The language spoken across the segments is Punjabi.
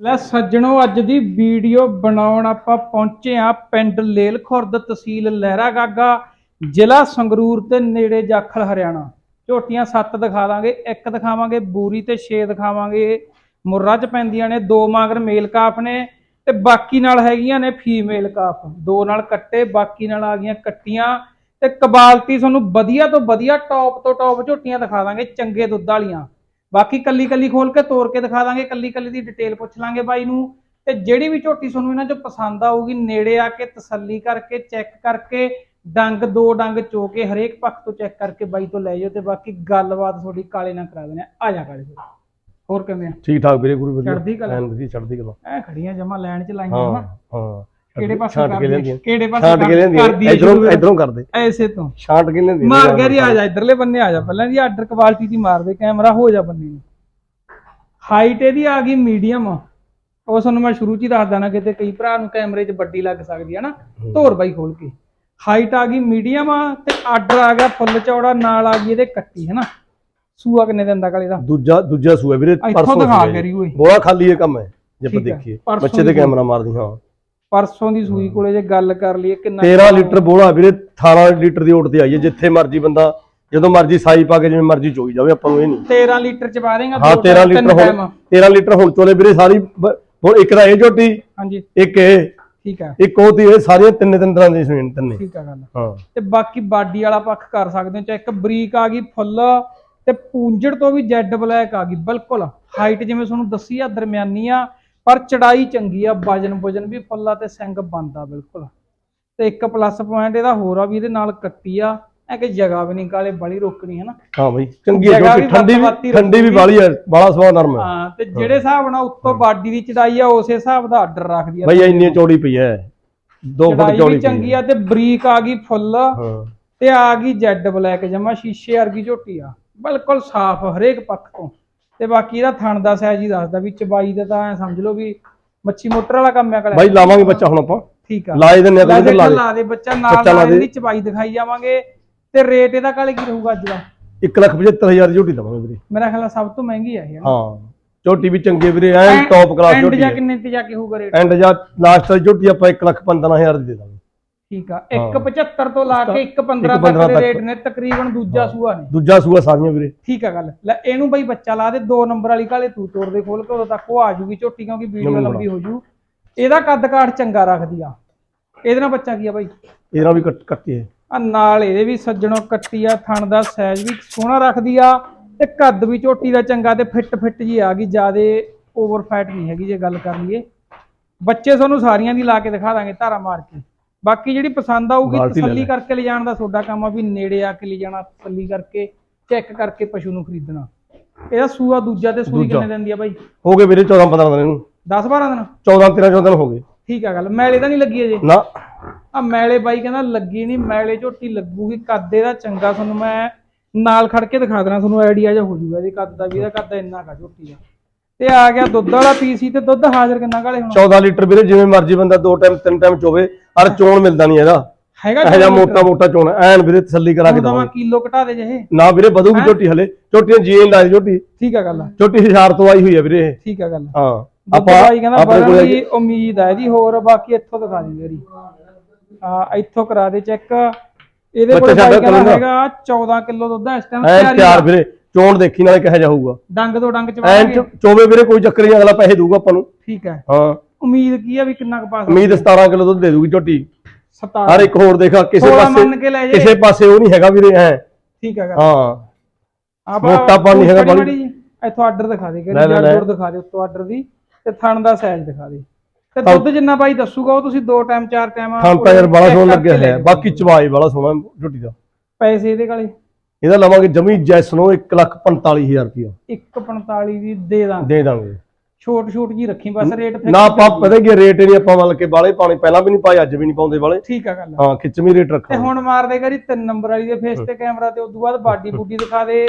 ਲੈ ਸੱਜਣੋ, ਅੱਜ ਦੀ ਵੀਡੀਓ ਬਣਾਉਣ ਆਪਾਂ ਪਹੁੰਚੇ ਆ ਪਿੰਡ ਲੇਲ ਖੁਰਦ ਤਹਿਸੀਲ ਲਹਿਰਾ ਗਾਗਾ, ਜ਼ਿਲ੍ਹਾ ਸੰਗਰੂਰ ਤੇ ਨੇੜੇ ਜਾਖਲ, ਹਰਿਆਣਾ। ਝੋਟੀਆਂ ਸੱਤ ਦਿਖਾ ਦਾਂਗੇ, ਇੱਕ ਦਿਖਾਵਾਂਗੇ, ਬੂਰੀ ਤੇ 6 ਦਿਖਾਵਾਂਗੇ। ਮੁਰਰਾ ਚ ਪੈਂਦੀਆਂ ਨੇ, ਦੋ ਮਾਗਰ ਮੇਲ ਕਾਫ ਨੇ ਤੇ ਬਾਕੀ ਨਾਲ ਹੈਗੀਆਂ ਨੇ ਫੀਮੇਲ ਕਾਫ। ਦੋ ਨਾਲ ਕੱਟੇ, ਬਾਕੀ ਨਾਲ ਆ ਗਈਆਂ ਕੱਟੀਆਂ ਤੇ ਕਬਾਲਤੀ ਤੁਹਾਨੂੰ ਵਧੀਆ ਤੋਂ ਵਧੀਆ ਟੌਪ ਤੋਂ ਟੌਪ ਝੋਟੀਆਂ ਦਿਖਾ ਦਾਂਗੇ, ਚੰਗੇ ਦੁੱਧ ਵਾਲੀਆਂ। ਬਾਕੀ ਕੱਲੀ ਕੱਲੀ ਖੋਲ ਕੇ ਤੋੜ ਕੇ ਦਿਖਾ ਦਾਂਗੇ ਕੱਲੀ ਕੱਲੀ ਦੀ ਡਿਟੇਲ ਪੁੱਛ ਲਾਂਗੇ ਬਾਈ ਨੂੰ। ਤੇ ਜਿਹੜੀ ਵੀ ਝੋਟੀ ਤੁਹਾਨੂੰ ਇਹਨਾਂ ਚੋਂ ਪਸੰਦ ਆਊਗੀ ਨੇੜੇ ਆ ਕੇ ਤਸੱਲੀ ਕਰਕੇ ਚੈੱਕ ਕਰਕੇ ਡੰਗ ਦੋ ਡੰਗ ਚੋ ਕੇ ਹਰੇਕ ਪੱਖ ਤੋਂ ਚੈੱਕ ਕਰਕੇ ਬਾਈ ਤੋਂ ਲੈ ਜਾਓ ਤੇ ਬਾਕੀ ਗੱਲਬਾਤ ਤੁਹਾਡੀ ਕਾਲੇ ਨਾਲ ਕਰਾ ਦਿੰਦੇ ਆ ਆ ਜਾ ਕਾਲੇ। ਹੋਰ ਕਿਵੇਂ ਆ? ਠੀਕ ਠਾਕ ਵੀਰੇ ਗੁਰੂ ਵਧੀਆ। ਚੜ੍ਹਦੀ ਕਲਾ। ਐਨ ਵਧੀਆ ਚੜ੍ਹਦੀ ਕਲਾ। ਐ ਖੜੀਆਂ ਜਮਾ ਲੈਣ ਚ ਲਾਈਆਂ ਹਾਂ ਹਾਂ। ਕਿਹੜੇ ਪਾਸੇ ਛਾਂਟ ਕੇ ਕਿਹੜੇ ਪਾਸੇ ਛਾਂਟ ਕੇ ਹੈ? ਇਧਰੋਂ ਇਧਰੋਂ ਕਰਦੇ। ਐਸੇ ਤੋਂ। ਛਾਂਟ ਕੇ ਲੈਂਦੀਆਂ ਮਾਰ ਗਿਆ ਜੀ ਆ ਜਾ ਇਧਰਲੇ ਬੰਨੇ ਆ ਜਾ। ਪਹਿਲਾਂ ਜੀ ਆਰਡਰ ਕੁਆਲਿਟੀ ਦੀ ਮਾਰ ਦੇ ਕੈਮਰਾ ਹੋ ਜਾ ਬੰਨੇ ਨੂੰ। ਹਾਈਟ ਇਹਦੀ ਆ ਗਈ ਮੀਡੀਅਮ ਉਹ ਤੁਹਾਨੂੰ ਮੈਂ ਸ਼ੁਰੂ ਚ ਹੀ ਦੱਸ ਦੇਣਾ ਕਿਤੇ ਕਈ ਭਰਾ ਨੂੰ ਕੈਮਰੇ 'ਚ ਵੱਡੀ ਲੱਗ ਸਕਦੀ ਹੈ ਨਾ ਧੋਰ ਬਾਈ ਖੋਲ ਕੇ। ਹਾਈਟ ਆ ਗਈ ਮੀਡੀਅਮ ਤੇ ਆਰਡਰ ਆ ਗਿਆ ਫੁੱਲ ਚੌੜਾ ਨਾਲ ਆ ਗਈ ਇਹਦੇ ਕੱਟੀ ਹੈ ਨਾ। ਸੂਆ ਕਿੰਨੇ ਦਿਨ ਦਾ ਕਾਲੇ ਦਾ? ਦੂਜਾ ਦੂਜਾ ਸੂਆ ਵੀਰੇ ਇੱਥੋਂ ਦਿਖਾ ਕਰੀ ਓਏ। ਬੋਲਾ ਖਾਲੀ ਇਹ ਕੰਮ ਹੈ ਜੇ ਆਪਾਂ। ਦੇਖੀਏ। ਪਰਸੋਂ ਬੱਚੇ ਤੇ ਦੀ ਕੈਮਰਾ ਮਾਰਦੀ ਹਾਂ। ਪਰਸੋਂ ਦੀ ਸੂਈ ਕੋਲੇ ਜੇ ਗੱਲ ਕਰ ਲਈਏ ਕਿੰਨਾ 13 ਲੀਟਰ ਬੋਲਾ ਵੀਰੇ 18 ਲੀਟਰ ਦੀ ਓਟ ਤੇ ਆਈ ਹੈ ਜਿੱਥੇ ਮਰਜ਼ੀ ਬੰਦਾ ਜਦੋਂ ਮਰਜ਼ੀ ਸਾਈ ਪਾ ਕੇ ਜਿਵੇਂ ਮਰਜ਼ੀ ਚੋਈ ਜਾਵੇ ਆਪਾਂ ਨੂੰ ਇਹ ਨਹੀਂ। 13 ਲੀਟਰ ਚ ਪਾ ਦੇਗਾ ਹਾਂ 13 ਲੀਟਰ ਹੁਣ 13 ਲੀਟਰ ਹੁਣ ਚੋਲੇ ਵੀਰੇ ਸਾਰੀ ਹੁਣ ਇੱਕ ਤਾਂ ਇਹ ਝੋਟੀ ਹਾਂਜੀ। ਇੱਕ ਇਹ। ਠੀਕ ਹੈ। ਇੱਕ ਉਹ ਤੀ ਇਹ ਸਾਰੀਆਂ ਤਿੰਨ ਤਿੰਨ ਤਰ੍ਹਾਂ ਦੀ ਸੂਈਆਂ ਤਿੰਨੇ। ਠੀਕ ਹੈ ਗੱਲ। ਹਾਂ। ਤੇ ਬਾਕੀ ਬਾਡੀ ਵਾਲਾ ਪੱਖ ਕਰ ਸਕਦੇ ਹੋ ਚੈੱਕ ਬਰੀਕ ਆ ਗਈ ਫੁੱਲ ਤੇ ਪੂੰਜੜ ਤੋਂ ਵੀ ਜੈਡ ਬਲੈਕ ਆ ਗਈ ਬਿਲਕੁਲ। ਹਾਈਟ ਜਿਵੇਂ ਤੁਹਾਨੂੰ ਦੱਸੀ ਆ ਦਰਮਿਆਨੀ ਆ ਪਰ ਚੜਾਈ ਚੰਗੀ ਆ ਵਜਨ ਵਜਨ ਵੀ ਫੁੱਲਾ ਤੇ ਸਿੰਗ ਬੰਦਾ ਬਿਲਕੁਲ। ਤੇ ਇੱਕ ਪਲੱਸ ਪੁਆਇੰਟ ਇਹਦਾ ਹੋਰ ਆ ਵੀ ਇਹਦੇ ਨਾਲ ਕੱਟੀ ਆ ਐ ਕਿ ਜਗ੍ਹਾ ਵੀ ਨਹੀਂ ਕਾਲੇ ਬੜੀ ਰੋਕਣੀ ਹੈ ਨਾ। ਹਾਂ ਬਈ ਚੰਗੀ ਹੈ ਵੀ ਠੰਡੀ ਵੀ ਠੰਡੀ ਵੀ ਵਾਲੀ ਹੈ ਬਾਲਾ ਸਵਾ ਨਰਮ ਹੈ ਹਾਂ ਤੇ ਜਿਹੜੇ ਹਿਸਾਬ ਨਾਲ ਉੱਤੋਂ ਬਾਡੀ ਦੀ ਚੜਾਈ ਆ ਉਸੇ ਹਿਸਾਬ ਦਾ ਆਰਡਰ ਰੱਖਦੀ ਆ। ਬਈ ਇੰਨੀ ਚੌੜੀ ਪਈ ਹੈ 2 ਫੁੱਟ ਚੌੜੀ ਚੰਗੀ ਆ ਤੇ ਬਰੀਕ ਆ ਗਈ ਫੁੱਲ ਹਾਂ। ਤੇ ਆ ਗਈ ਜੈਡ ਬਲੈਕ ਜਮਾ ਸ਼ੀਸ਼ੇ ਵਰਗੀ ਝੋਟੀ ਆ। ਬਿਲਕੁਲ ਸਾਫ਼ ਹਰੇਕ ਪੱਖ ਤੋਂ। ਤੇ ਬਾਕੀ ਇਹਦਾ ਥਣ ਦਾ ਸਾਈਜ਼ ਹੀ ਦੱਸਦਾ ਵੀ ਚਬਾਈ ਦਾ ਤਾਂ ਐਂ ਸਮਝ ਲਓ ਵੀ ਮੱਛੀ ਮੋਟਰ ਵਾਲਾ ਕੰਮ ਆ ਕਲਿਆ ਬਾਈ ਲਾਵਾਂਗੇ ਬੱਚਾ ਹੁਣ ਆਪਾਂ। ਠੀਕ ਆ। ਲਾਏ ਦਿੰਨੇ ਆ ਤੇ ਲਾ ਦੇ ਬੱਚਾ ਨਾਲ ਨਾਲ। ਇਹਦੀ ਚਬਾਈ ਦਿਖਾਈ ਜਾਵਾਂਗੇ ਤੇ ਰੇਟ ਇਹਦਾ ਕਾਲੇ ਕੀ ਰਹੂਗਾ ਅੱਜ ਦਾ? 175000 ਦੀ ਝੋਟੀ ਦਵਾਂਗੇ ਵੀਰੇ। ਮੇਰਾ ਖਿਆਲ ਸਭ ਤੋਂ ਮਹਿੰਗੀ ਆ ਇਹ ਹਾਂ ਝੋਟੀ ਵੀ ਚੰਗੇ ਵੀਰੇ ਐਨ ਟੌਪ ਕਲਾਸ ਐਂਡ ਝੋਟੀ ਜਾਂ ਹੈ ਕਿੰਨੇ ਤੇ ਜਾ ਕੇ ਹੋਊਗਾ ਰੇਟ ਐਂਡ ਜਾਂ ਲਾਸਟ ਝੋਟੀ ਆਪਾਂ 115000 ਦੀ ਦੇ ਦਾਂਗੇ। ਠੀਕ ਆ 175 ਤੋਂ ਲਾ ਕੇ 115 ਇੱਕ ਤੱਕ ਦੇ। ਰੇਟ ਨੇ ਤਕਰੀਬਨ ਦੂਜਾ ਸੂਆ ਨੇ ਦੂਜਾ ਸੂਆ ਸਾਰੀਆਂ ਵੀਰੇ। ਠੀਕ ਆ ਗੱਲ। ਲੈ ਇਹਨੂੰ ਬਈ ਬੱਚਾ ਲਾ ਦੇ 2 ਨੰਬਰ ਵਾਲੀ ਕਾਲੇ ਤੂੰ ਤੋੜ ਦੇ ਖੋਲ ਕੇ ਉਦੋਂ ਤੱਕ ਉਹ ਆ ਜੂਗੀ ਝੋਟੀ ਕਿਉਂਕਿ ਵੀਡੀਓ ਲੰਬੀ ਹੋ ਜੂ। ਇਹਦਾ ਕੱਦ ਕਾਠ ਚੰਗਾ ਰੱਖਦੀ ਆ। ਇਹਦੇ ਨਾਲ ਬੱਚਾ ਕੀ ਆ ਬਾਈ? ਇਹਦੇ ਨਾਲ ਵੀ ਕੱਟ ਕੱਟੀ ਹੈ। ਆ ਨਾਲ ਇਹਦੇ ਵੀ ਸੱਜਣੋਂ ਕੱਟੀ ਆ ਥਣ ਦਾ ਸਾਈਜ਼ ਵੀ ਸੋਹਣਾ ਰੱਖਦੀ ਆ ਤੇ ਕੱਦ ਵੀ ਝੋਟੀ ਦਾ ਚੰਗਾ ਤੇ ਫਿੱਟ ਫਿੱਟ ਜੀ ਆ ਗਈ ਜਿਆਦੇ ਓਵਰ ਫੈਟ ਨਹੀਂ ਹੈਗੀ ਜੇ ਗੱਲ ਕਰ ਲਈਏ। ਬੱਚੇ ਤੁਹਾਨੂੰ ਸਾਰੀਆਂ ਦੀ ਲਾ ਕੇ ਦਿਖਾ ਦਾਂਗੇ ਧਾਰਾ ਮਾਰ ਕੇ। ਬਾਕੀ ਜਿਹੜੀ ਪਸੰਦ ਆਊਗੀ ਬਾਲਟੀ ਲੈ ਤਸੱਲੀ ਲੈ। ਕਰਕੇ ਲਿਜਾਣ ਦਾ ਤੁਹਾਡਾ ਕੰਮ ਆ ਵੀ ਨੇੜੇ ਆ ਕੇ ਲਿਜਾਣਾ ਤਸੱਲੀ ਕਰਕੇ ਚੈੱਕ ਕਰਕੇ ਪਸ਼ੂ ਨੂੰ ਖਰੀਦਣਾ। ਇਹਦਾ ਸੂਆ ਦੂਜਾ ਤੇ ਸੂਈ ਦੂਜਾ। ਕਿੰਨੇ ਦਿਨ ਦੀ ਆ ਬਾਈ? ਹੋ ਗਏ ਵੀਰੇ 14 15 ਦਿਨ। ਇਹਨੂੰ 10 12 ਦਿਨ? 14 13 14 ਦਿਨ ਹੋ ਗਏ। ਠੀਕ ਆ ਗੱਲ ਮੈਲੇ ਤਾਂ ਨਹੀਂ ਲੱਗੀ ਅਜੇ? ਨਾ। ਆ ਮੈਲੇ ਬਾਈ ਕਹਿੰਦਾ ਲੱਗੀ ਨਹੀਂ ਮੈਲੇ ਝੋਟੀ ਲੱਗੂਗੀ ਕੱਦ ਇਹਦਾ ਚੰਗਾ ਤੁਹਾਨੂੰ ਮੈਂ ਨਾਲ ਖੜ ਕੇ ਦਿਖਾ ਦੇਣਾ ਤੁਹਾਨੂੰ ਆਈਡੀਆ ਜਿਹਾ ਹੋ ਜੂਗਾ ਇਹਦੇ ਕੱਦ ਦਾ ਵੀ ਇਹਦਾ ਕੱਦ ਇੰਨਾ ਕਾ ਝੋਟੀ ਦਾ। ਤੇ ਆ ਗਿਆ ਦੁੱਧ ਵਾਲਾ ਪੀਸੀ ਤੇ ਦੁੱਧ ਹਾਜ਼ਰ ਕਿੰਨਾ ਕਾਲੇ ਹੁਣ? 14 ਲੀਟਰ ਵੀਰੇ ਜਿਵੇਂ ਮਰਜ਼ੀ ਬੰਦਾ ਦੋ ਟਾਈਮ ਤਿੰਨ ਟਾਈਮ ਚੋਵੇ ਪਰ ਚੋਣ ਮਿਲਦਾ ਨਹੀਂ ਇਹਦਾ। ਹੈਗਾ ਇਹ ਜਿਹਾ ਮੋਟਾ ਮੋਟਾ ਚੋਣ ਐਨ ਵੀਰੇ ਤਸੱਲੀ ਕਰਾ ਕੇ ਦਵਾ ਕਿਲੋ ਘਟਾ ਦੇ ਜਿਹੇ ਨਾ ਵੀਰੇ ਵਧੂਗੀ ਝੋਟੀ ਹਲੇ। ਝੋਟੀਆਂ ਜੀ ਨਹੀਂ ਲਾਈ ਝੋਟੀ। ਠੀਕ ਆ ਗੱਲ ਝੋਟੀ ਹਜ਼ਾਰ ਤੋਂ ਆਈ ਹੋਈ ਹੈ ਵੀਰੇ ਇਹ। ਠੀਕ ਆ ਗੱਲ ਹਾਂ। ਆਪਾਂ ਬਾਈ ਕਹਿੰਦਾ ਕੋਲ ਦੀ ਉਮੀਦ ਹੈ ਇਹਦੀ ਹੋਰ ਬਾਕੀ ਇੱਥੋਂ ਦਿਖਾ ਦੇ ਮੇਰੀ ਆ ਇੱਥੋਂ ਕਰਾ ਦੇ ਚੈੱਕ। ਇਹਦੇ ਕੋਲ ਕਹਿੰਦਾ ਕਰੂੰਗਾ। ਹੈਗਾ 14 ਕਿਲੋ ਦੁੱਧ ਆ ਇਸ ਟਾਈਮ ਤਿਆਰੀ। ਵੀਰੇ। ਚੋਣ ਦੇਖੀ ਨਾਲੇ ਕਿਹੋ ਜਿਹਾ ਹੋਊਗਾ। ਡੰਗ ਤੋਂ ਡੰਗ ਚ ਐਨ ਵਾਵਾਂਗੇ। ਚ- ਚੋਵੇ ਵੀਰੇ ਕੋਈ ਚੱਕਰ ਨਹੀਂ ਅਗਲਾ ਪੈਸੇ ਦਊਗਾ ਆਪਾਂ ਨੂੰ। ਠੀਕ ਹੈ। ਹਾਂ। ਉਮੀਦ ਕੀ ਆ ਵੀ ਕਿੰਨਾ ਕੁ ਪਾਸ ਉਮੀਦ 17 ਕਿਲੋ ਦੁੱਧ ਦੇ ਦੂਗੀ ਝੋਟੀ। 17 ਹਰ ਇੱਕ ਹੋਰ ਦੇਖਾ ਕਿਸੇ ਪਾਸੇ ਮੰਨ ਕੇ ਲੈ ਜੇ। ਕਿਸੇ ਪਾਸੇ ਉਹ ਨਹੀਂ ਹੈਗਾ ਵੀਰੇ ਐ ਠੀਕ ਹੈਗਾ ਹਾਂ। ਆਪਾਂ ਮੋਟਾਪਾ ਨਹੀਂ ਹੈਗਾ ਜੀ। ਇੱਥੋਂ ਆਰਡਰ ਦਿਖਾ ਦੇ ਲੈ, ਲੈ, ਕਿਹੜੀ ਲੈ। ਜੋੜ ਦਿਖਾ ਦੇ ਉੱਤੋਂ ਆਰਡਰ ਦੀ। ਤੇ ਥਣ ਦਾ ਸਾਈਜ਼ ਦਿਖਾ ਦੇ। ਤੇ ਦੁੱਧ ਜਿੰਨਾ ਬਾਈ ਦੱਸੂਗਾ ਉਹ ਤੁਸੀਂ ਦੋ ਟਾਈਮ ਚਾਰ ਟਾਈਮ ਥਾਂ ਤਾਂ ਯਾਰ ਬੜਾ ਸੋਹਣਾ ਲੱਗਿਆ ਹੈ ਬਾਕੀ ਚਵਾਈ ਬੜਾ ਸੋਹਣਾ ਝੋਟੀ ਦਾ। ਪੈਸੇ ਇਹਦੇ ਕਾਲੇ ਇਹਦਾ ਲਵਾਂਗੇ ਜਮੀ ਜੈਸਨੋ 145000 ਰੁਪਇਆ। 145 ਦੀ ਦੇ ਦਾਂਗੇ। ਦੇ ਦਾਂਗੇ। ਛੋਟ ਛੋਟ ਜੀ ਰੱਖੀ ਬਸ ਰੇਟ ਫਿਰ ਨਾ ਆਪਾਂ ਪਤਾ ਕੀ ਰੇਟ ਨਹੀਂ ਆਪਾਂ ਮਤਲਬ ਕਿ ਬਾਲੇ ਪਾਣੀ ਪਹਿਲਾਂ ਵੀ ਨਹੀਂ ਪਾਏ ਅੱਜ ਵੀ ਨਹੀਂ ਪਾਉਂਦੇ ਵਾਲੇ ਠੀਕ ਆ ਗੱਲ ਹਾਂ ਖਿੱਚਵੀਂ ਰੇਟ ਤੇ ਰੱਖਾਂਗੇ। ਹੁਣ ਮਾਰ ਦੇ ਕਰੀ ਤਿੰਨ ਨੰਬਰ ਵਾਲੀ ਦੇ ਫੇਸ ਤੇ ਕੈਮਰਾ ਤੇ ਉਦੋਂ ਬਾਅਦ ਬਾਡੀ ਬੂਡੀ ਦਿਖਾ ਦੇ।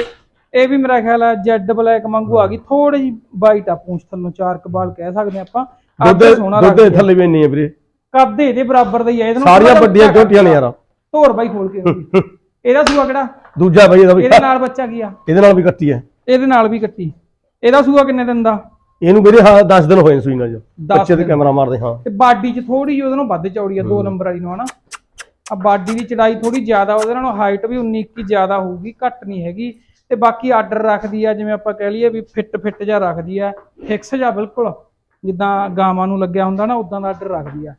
ਇਹ ਵੀ ਮੇਰਾ ਖਿਆਲ ਆ ਜੈਡ ਬਲੈਕ ਵਾਂਗੂ ਆ ਗਈ। ਥੋੜੀ ਜੀ ਵਾਈਟ ਆ ਪੂੰਛ ਥੱਲੋਂ ਚਾਰ ਕਬਾਲ ਕਹਿ ਸਕਦੇ ਆਪਾਂ। ਦੁੱਧ ਦੁੱਧ ਦੇ ਥੱਲੇ ਵੀ ਨਹੀਂ ਹੈ ਵੀਰੇ। ਕੱਦ ਇਹਦੇ ਬਰਾਬਰ ਦਾ ਹੀ ਆ ਇਹਦੇ ਨਾਲ ਸਾਰੀਆਂ ਵੱਡੀਆਂ ਝੋਟੀਆਂ ਨੇ ਯਾਰ। ਧੋਰ ਬਾਈ ਖੋਲ ਕੇ ਇਹਦੀ। ਸੂਆ ਕਿਹੜਾ? ਦੂਜਾ ਬਈ ਇਹਦਾ ਵੀ ਇਹਦੇ ਨਾਲ ਬੱਚਾ ਕੀ ਆ? ਇਹਦੇ ਨਾਲ ਵੀ ਕੱਟੀ ਹੈ। ਇਹਦੇ ਨਾਲ ਵੀ ਕੱਟੀ। ਇਹਦਾ ਸੂਆ ਕਿੰਨੇ ਦਿਨ ਦਾ? ਇਹਨੂੰ ਵੀਰੇ ਹਾਂ 10 ਦਿਨ ਹੋਏ ਨੇ ਸੂਈ ਨਾਲ ਜੀ। ਬੱਚੇ ਤੇ। ਕੈਮਰਾ ਮਾਰਦੇ ਹਾਂ। ਤੇ ਬਾਡੀ 'ਚ ਥੋੜੀ ਜਿਹੀ ਉਹਦੇ ਨਾਲੋਂ ਵੱਧ ਚੌੜੀ ਆ 2 ਨੰਬਰ ਵਾਲੀ ਨੂੰ ਹਨਾ? ਆ ਬਾਡੀ ਦੀ ਚੜਾਈ ਥੋੜੀ ਜ਼ਿਆਦਾ ਉਹਦੇ ਨਾਲੋਂ ਹਾਈਟ ਵੀ 19 ਕੀ ਜ਼ਿਆਦਾ ਹੋਊਗੀ ਘੱਟ ਨਹੀਂ ਹੈਗੀ। ਤੇ ਬਾਕੀ ਆਰਡਰ ਰੱਖਦੀ ਆ ਜਿਵੇਂ ਆਪਾਂ ਕਹਿ ਲਈਏ ਵੀ ਫਿੱਟ ਫਿੱਟ ਜਿਹਾ ਰੱਖਦੀ ਆ। ਫਿਕਸ ਜਿਹਾ ਬਿਲਕੁਲ ਜਿੱਦਾਂ ਗਾਵਾਂ ਨੂੰ ਲੱਗਿਆ ਹੁੰਦਾ ਨਾ ਉਦਾਂ ਦਾ ਆਰਡਰ ਰੱਖਦੀ ਆ।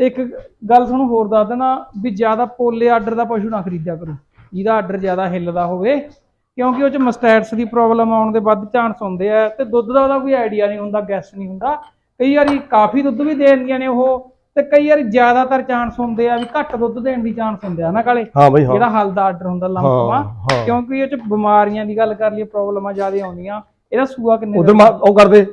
ਇੱਕ ਗੱਲ ਤੁਹਾਨੂੰ ਹੋਰ ਦੱਸ ਦੇਣਾ ਵੀ ਜ਼ਿਆਦਾ ਪੋਲੇ ਆਰਡਰ ਦਾ ਪਸ਼ੂ ਨਾ ਖਰੀਦਿਆ ਕਰੋ। ਜਿਹਦਾ ਆਰਡਰ ਜ਼ਿਆਦਾ ਹਿੱਲਦਾ ਹੋਵੇ ਕਿਉਂਕਿ ਉਹ ਚ ਮਸਟੈਟਸ ਦੀ ਪ੍ਰੋਬਲਮ ਆਉਣ ਦੇ ਵੱਧ ਚਾਂਸ ਹੁੰਦੇ ਆ ਤੇ ਦੁੱਧ ਦਾ ਉਹਦਾ ਕੋਈ ਆਈਡੀਆ ਨਹੀਂ ਹੁੰਦਾ ਗੈਸ ਨਹੀਂ ਹੁੰਦਾ। ਕਈ ਵਾਰੀ ਕਾਫੀ ਦੁੱਧ ਵੀ ਦੇ ਦਿੰਦੀਆਂ ਨੇ ਉਹ ਤੇ ਕਈ ਵਾਰੀ ਜ਼ਿਆਦਾਤਰ ਚਾਂਸ ਹੁੰਦੇ ਆ ਵੀ ਘੱਟ ਦੁੱਧ ਦੇਣ ਦੀ ਚਾਂਸ ਹੁੰਦੇ ਆ ਨਾ ਕਾਲੇ? ਹਾਂ ਬਈ ਹਾਂ। ਜਿਹੜਾ ਹਲ ਦਾ ਆਰਡਰ ਹੁੰਦਾ ਲੰਮਾ। ਕਿਉਂਕਿ ਇਹ ਚ ਬਿਮਾਰੀਆਂ ਦੀ ਗੱਲ ਕਰ ਲਈਏ ਪ੍ਰੋਬਲਮਾਂ ਜ਼ਿਆਦਾ ਆਉਂਦੀਆਂ। ਇਹਦਾ ਸੂਆ ਕਿੰਨੇ ਉਧਰ ਉਹ ਕਰਦੇ।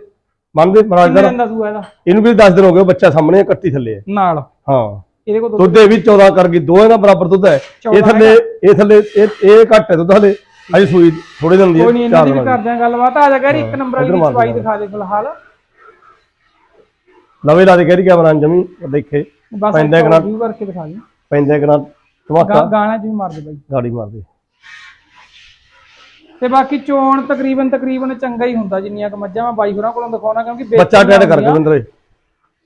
ਮੰਨਦੇ ਮਹਾਰਾਜ ਕਿੰਨੇ ਦਾ? ਦਿਨ ਦਾ ਸੂਆ ਇਹਦਾ? ਇਹਨੂੰ ਵੀ 10 ਦਿਨ ਹੋ ਗਏ ਬੱਚਾ ਸਾਹਮਣੇ ਕੱਟੀ ਥੱਲੇ ਹੈ ਨਾਲ? ਹਾਂ। ਇਹਦੇ ਕੋਲ ਦੁੱਧ ਦੁੱਧ ਇਹ ਵੀ 14 ਕਰ ਗਈ ਦੋਵੇਂ ਦਾ ਬਰਾਬਰ ਦੁੱਧ ਹੈ। ਇਹ 14 ਥੱਲੇ ਇਹ ਥੱਲੇ ਇਹ ਇਹ ਘੱਟ ਹੈ ਦੁੱਧ ਹਲੇ। ਅਜੇ ਸੂਈ ਥੋੜੇ ਦਿਨ ਦੀ ਕੋਈ ਨਹੀਂ ਹੈ ਇਹਨਾਂ ਚਾਰ ਦੀ ਵੀ ਦਿਨਾਂ ਕਰਦੇ ਆ ਗੱਲਬਾਤ। ਆ ਜਾ ਕਰੀ ਇੱਕ ਨੰਬਰ ਵਾਲੀ ਇੱਧਰ ਦੀ ਮਾਰ ਦੇ ਦਿਖਾ ਦੇ ਫਿਲਹਾਲ। ਨਵੇਂ ਲਾ ਦੇ ਕਹਿ ਰਹੀ ਕੈਮਰਾ ਜਮੀ? ਦੇਖੇ। ਬਸ ਪੈਂਦਾ ਇੱਕ ਕਰਕੇ ਦਿਖਾ ਦੇ ਪੈਂਦਾ ਕਿ ਨਾ ਧਮਾਕਾ ਗਾਣਾ ਚ ਵੀ ਮਾਰ ਦੇ ਬਾਈ। ਗਾੜੀ ਮਾਰਦੇ। ਤੇ ਬਾਕੀ ਚੋਣ ਤਕਰੀਬਨ ਤਕਰੀਬਨ ਚੰਗਾ ਹੀ ਹੁੰਦਾ ਜਿੰਨੀਆਂ ਕ ਮੱਝਾਂ ਮੈਂ ਬਾਈ ਹੋਰਾਂ ਕੋਲੋਂ ਦਿਖਾਉਣਾ ਕਿਉਂਕਿ ਬੱਚਾ ਟੈਡ ਕਰ। ਦਵਿੰਦਰ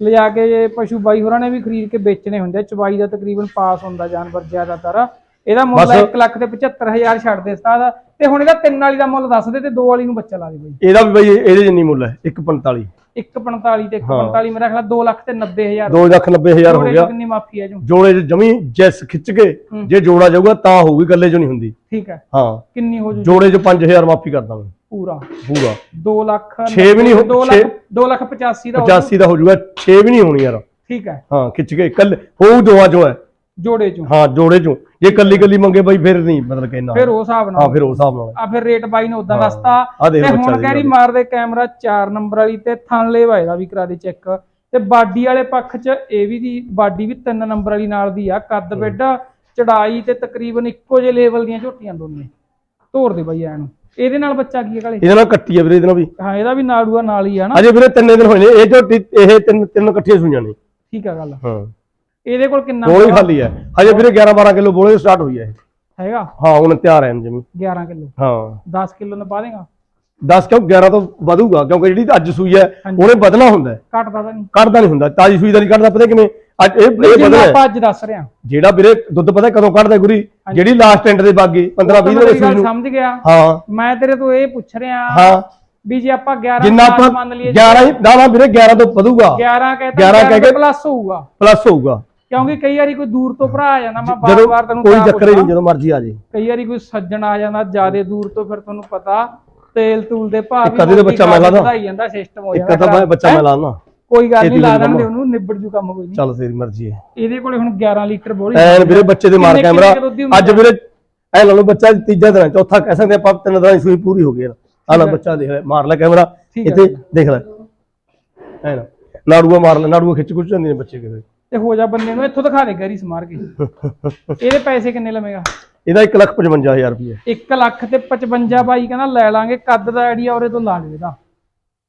ਲਿਜਾ ਕੇ ਪਸ਼ੂ ਬਾਈ ਹੋਰਾਂ ਨੇ ਵੀ ਖਰੀਦ ਕੇ ਵੇਚਣੇ ਹੁੰਦੇ ਆ ਚਵਾਈ ਦਾ ਤਕਰੀਬਨ ਪਾਸ ਹੁੰਦਾ ਜਾਨਵਰ ਜ਼ਿਆਦਾਤਰ ਇਹਦਾ ਮੁੱਲ ਬਸ। 1 ਲੱਖ ਤੇ 75000 ਛੱਡ ਦੇ ਸਤਾ ਦਾ ਤੇ ਹੁਣ ਇਹਦਾ ਤਿੰਨ ਵਾਲੀ ਦਾ ਮੁੱਲ ਦੱਸ ਦੇ ਤੇ ਦੋ ਵਾਲੀ ਨੂੰ ਬੱਚਾ ਲਾ ਦੇ ਬਾਈ। ਇਹਦਾ ਵੀ ਬਈ ਇਹਦੇ ਜਿੰਨੀ ਮੁੱਲ ਹੈ 145 145 ਤੇ 145 ਮੇਰਾ ਖਿਆਲ 2 ਲੱਖ ਤੇ 90000 2 ਲੱਖ 90 ਹਜ਼ਾਰ ਹੋ ਜੋੜੇ 'ਚ ਗਿਆ। ਕਿੰਨੀ ਮਾਫੀ ਹੈ ਜੋ। ਜੋੜੇ ਜਮੀ ਜੈਸ ਖਿੱਚ ਕੇ। ਜੇ ਜੋੜਾ ਜਾਊਗਾ ਤਾਂ ਹੋਊਗੀ ਗੱਲੇ 'ਚ ਨਹੀਂ ਹੁੰਦੀ। ਠੀਕ ਹੈ। ਹਾਂ। ਕਿੰਨੀ ਹੋ ਜੂ? ਜੋੜੇ 'ਚ 5000 ਮਾਫੀ ਕਰ ਦਾਂਗੇ ਪੂਰਾ। ਪੂਰਾ। 2 ਲੱਖ ਛੇ ਵੀ ਨਹੀਂ ਹੋ- 2 ਛੇ- ਲੱਖ 2 ਲੱਖ 85 ਦਾ ਹੋ ਜੂ। 85 ਦਾ ਹੋ ਜਾਊਗਾ 6 ਵੀ ਨਹੀਂ ਹੋਣੀ ਯਾਰ। ਠੀਕ ਹੈ। ਹਾਂ ਖਿੱਚ ਕੇ ਕੱਲ ਹੋਊ ਦੋਵਾਂ ਚੋਂ ਹੈ। ਜੋੜੇ ਚੋਂ। ਹਾਂ ਜੋੜੇ ਚੋਂ। ਜੇ ਕੱਲੀ ਕੱਲੀ ਮੰਗੇ ਬਾਈ ਫਿਰ ਨਹੀਂ ਮਤਲਬ ਕਹਿਣਾ ਫਿਰ ਉਸ ਹਿਸਾਬ ਹਾਂ ਨਾਲ ਫਿਰ ਉਸ ਹਿਸਾਬ ਨਾਲ। ਆ ਫਿਰ ਰੇਟ ਬਾਈ ਨੇ ਉਦਾਂ ਹਾਂ। ਦੱਸਤਾ। ਤੇ ਹੁਣ ਦੀ ਕਹਿ ਰਹੀ ਗੱਲ। ਮਾਰਦੇ ਕੈਮਰਾ 4 ਨੰਬਰ ਵਾਲੀ ਤੇ ਥਣਲੇ ਵਾਏ ਦਾ ਵੀ ਕਰਾ ਦੇ ਚੈੱਕ। ਤੇ ਬਾਡੀ ਵਾਲੇ ਪੱਖ 'ਚ ਇਹ ਵੀ ਦੀ ਬਾਡੀ ਵੀ 3 ਨੰਬਰ ਵਾਲੀ ਨਾਲ ਦੀ ਆ ਕੱਦ ਬੈੱਡ ਚੜਾਈ ਤੇ ਤਕਰੀਬਨ ਇੱਕੋ ਜਿਹੇ ਲੈਵਲ ਦੀਆਂ ਝੋਟੀਆਂ ਦੋਨੇ। ਤੋਰ ਦੇ ਬਾਈ ਐ ਨੂੰ ਇਹਦੇ ਨਾਲ ਬੱਚਾ ਕੀ ਹੈ ਕਾਲੇ? ਇਹਦੇ ਨਾਲ ਕੱਟੀ ਹੈ ਵੀਰੇ ਇਹਦੇ ਨਾਲ ਵੀ। ਹਾਂ ਇਹਦਾ ਵੀ ਨਾੜੂਆ ਨਾਲ ਹੀ ਆ ਨਾ। ਅਜੇ ਵੀਰੇ ਤਿੰਨੇ ਦਿਨ ਹੋਏ ਨੇ ਇਹ ਝੋਟੀ ਇਹ ਤਿੰਨ ਤਿੰਨ ਇਕੱਠੀਆਂ ਸੂਈਆਂ ਨੇ। ਠੀਕ ਆ ਗੱਲ। ਹਾਂ। ਇਹਦੇ ਕੋਲ ਕਿੰਨਾ ਬੋਲੇ ਖਾਲੀ ਹੈ। ਹਜੇ ਵੀਰੇ 11 12 ਕਿਲੋ ਬੋਲੇ ਸਟਾਰਟ ਹੋਈ ਹੈ। ਹੈਗਾ? ਹਾਂ ਹੁਣ ਤਿਆਰ ਹੈ ਜਮੀ 11 ਕਿਲੋ? ਹਾਂ। 10 ਕਿਲੋ ਨਾ ਪਾ ਦੇਗਾ? 10 ਕਿਉਂ? 11 ਤੋਂ ਵਧੂਗਾ ਕਿਉਂਕਿ ਜਿਹੜੀ ਅੱਜ ਸੂਈ ਹੈ। ਉਹਨੇ ਵਧਣਾ ਹੁੰਦਾ। ਘਟਦਾ ਤਾਂ ਨਹੀਂ। ਕੱਢਦਾ ਨਹੀਂ ਹੁੰਦਾ। ਤਾਜੀ ਸੂਈ ਦਾ ਨਹੀਂ ਕੱਢਦਾ ਪਤਾ ਕਿਵੇਂ? ਅੱਜ ਇਹ ਹੈ। ਆਪਾਂ ਅੱਜ ਦੱਸ ਰਹੇ ਜਿਹੜਾ ਵੀਰੇ ਦੁੱਧ ਪਤਾ ਕਦੋਂ ਕੱਢਦਾ ਗੁਰੀ? ਜਿਹੜੀ ਲਾਸਟ ਐਂਡ ਦੇ ਬਾਗੀ 15 20 ਮੇਰੀ ਦੇ ਗੱਲ ਸੂਈ ਨੂੰ। ਸਮਝ ਗਿਆ। ਹਾਂ। ਮੈਂ ਤੇਰੇ ਤੋਂ ਇਹ ਪੁੱਛ ਰਿਹਾ ਹਾਂ। ਵੀ ਜੇ ਆਪਾਂ 11 ਜਿੰਨਾ ਆਪਾਂ ਮੰਨ ਲਈਏ 11 ਹੀ ਨਾ ਨਾ ਵੀਰੇ 11 ਤੋਂ ਵਧੂਗਾ। 11 ਕਹਿੰਦਾ 11 ਕਹਿ ਕੇ- ਪਲੱਸ ਹੋਊਗਾ। ਪਲੱਸ ਹੋਊਗਾ। ਕਿਉਂਕਿ ਕਈ ਵਾਰੀ ਕੋਈ ਦੂਰ ਤੋਂ ਭਰਾ ਆ ਜਾਂਦਾ ਮੈਂ ਬਾਰ-ਬਾਰ ਤੈਨੂੰ ਕੋਈ ਚੱਕਰ ਨਹੀਂ। ਜਦੋਂ ਮਰਜ਼ੀ ਆ ਜੇ। ਕਈ ਵਾਰੀ ਕੋਈ ਸੱਜਣ ਆ ਜਾਂਦਾ ਜਿਆਦੇ ਦੂਰ ਤੋਂ ਫਿਰ ਤੁਹਾਨੂੰ ਪਤਾ ਤੇਲ ਤੂਲ ਦੇ ਭਾਅ ਇੱਕ ਅੱਧੇ ਦਾ ਬੱਚਾ ਮੈਂ ਲਾ ਦਾਂ। ਵਧਾਈ ਜਾਂਦਾ ਸਿਸਟਮ ਹੋ ਇੱਕ ਜਾਂਦਾ ਤਾਂ ਬੱਚਾ ਮੈਂ ਲਾਣਾ ਕੋਈ ਗੱਲ ਨਹੀਂ ਲਾ ਦੇ ਦੇਣਗੇ ਦੇਵਾਂ। ਉਹਨੂੰ ਨਿਬੜ ਜੂ ਕੰਮ ਕੋਈ ਨਹੀਂ। ਚੱਲ ਤੇਰੀ ਮਰਜ਼ੀ ਹੈ ਇਹਦੇ ਕੋਲੇ ਹੁਣ 11 ਲੀਟਰ ਬੋਲੀ ਐਨ ਵੀਰੇ ਬੱਚੇ ਦੇ ਮਾਰ ਕੈਮਰਾ। ਅੱਜ ਵੀਰੇ ਐ ਲਾ ਲਓ ਬੱਚਾ ਤੀਜਾ ਦਿਨ ਚੌਥਾ ਕਹਿ ਸਕਦੇ ਆਪਾਂ ਤਿੰਨ ਦਿਨਾਂ ਦੀ ਸੂਈ ਪੂਰੀ ਹੋ ਗਈ ਆ। ਲੈ ਬੱਚਾ ਦੇਖ ਲੈ ਮਾਰ ਲੈ ਕੈਮਰਾ ਇੱਥੇ ਦੇਖ ਲੈ। ਐ ਨਾ ਨਾੜੂਆ ਮਾਰ ਲੈ ਨਾੜੂਆ ਖਿੱਚ ਖੁੱਚ ਜਾਂਦੇ ਨੇ ਬੱਚੇ ਕਿਤੇ। ਤੇ ਹੋ ਜਾ ਬੰਦੇ ਨੂੰ ਇੱਥੋਂ ਦਿਖਾ ਦੇ ਗੈਰੀ ਸਮਾਰ ਕੇ। ਇਹਦੇ ਪੈਸੇ ਕਿੰਨੇ ਲਵੇਗਾ? ਇਹਦਾ 155000 ਰੁਪਏ 1 ਲੱਖ ਤੇ 55 ਬਾਈ ਕਹਿੰਦਾ ਲੈ ਲਾਂਗੇ ਕੱਦ ਦਾ ਆਈਡੀਆ ਉਹਦੇ ਤੋਂ ਲਾ ਲਿਓ ਇਹਦਾ।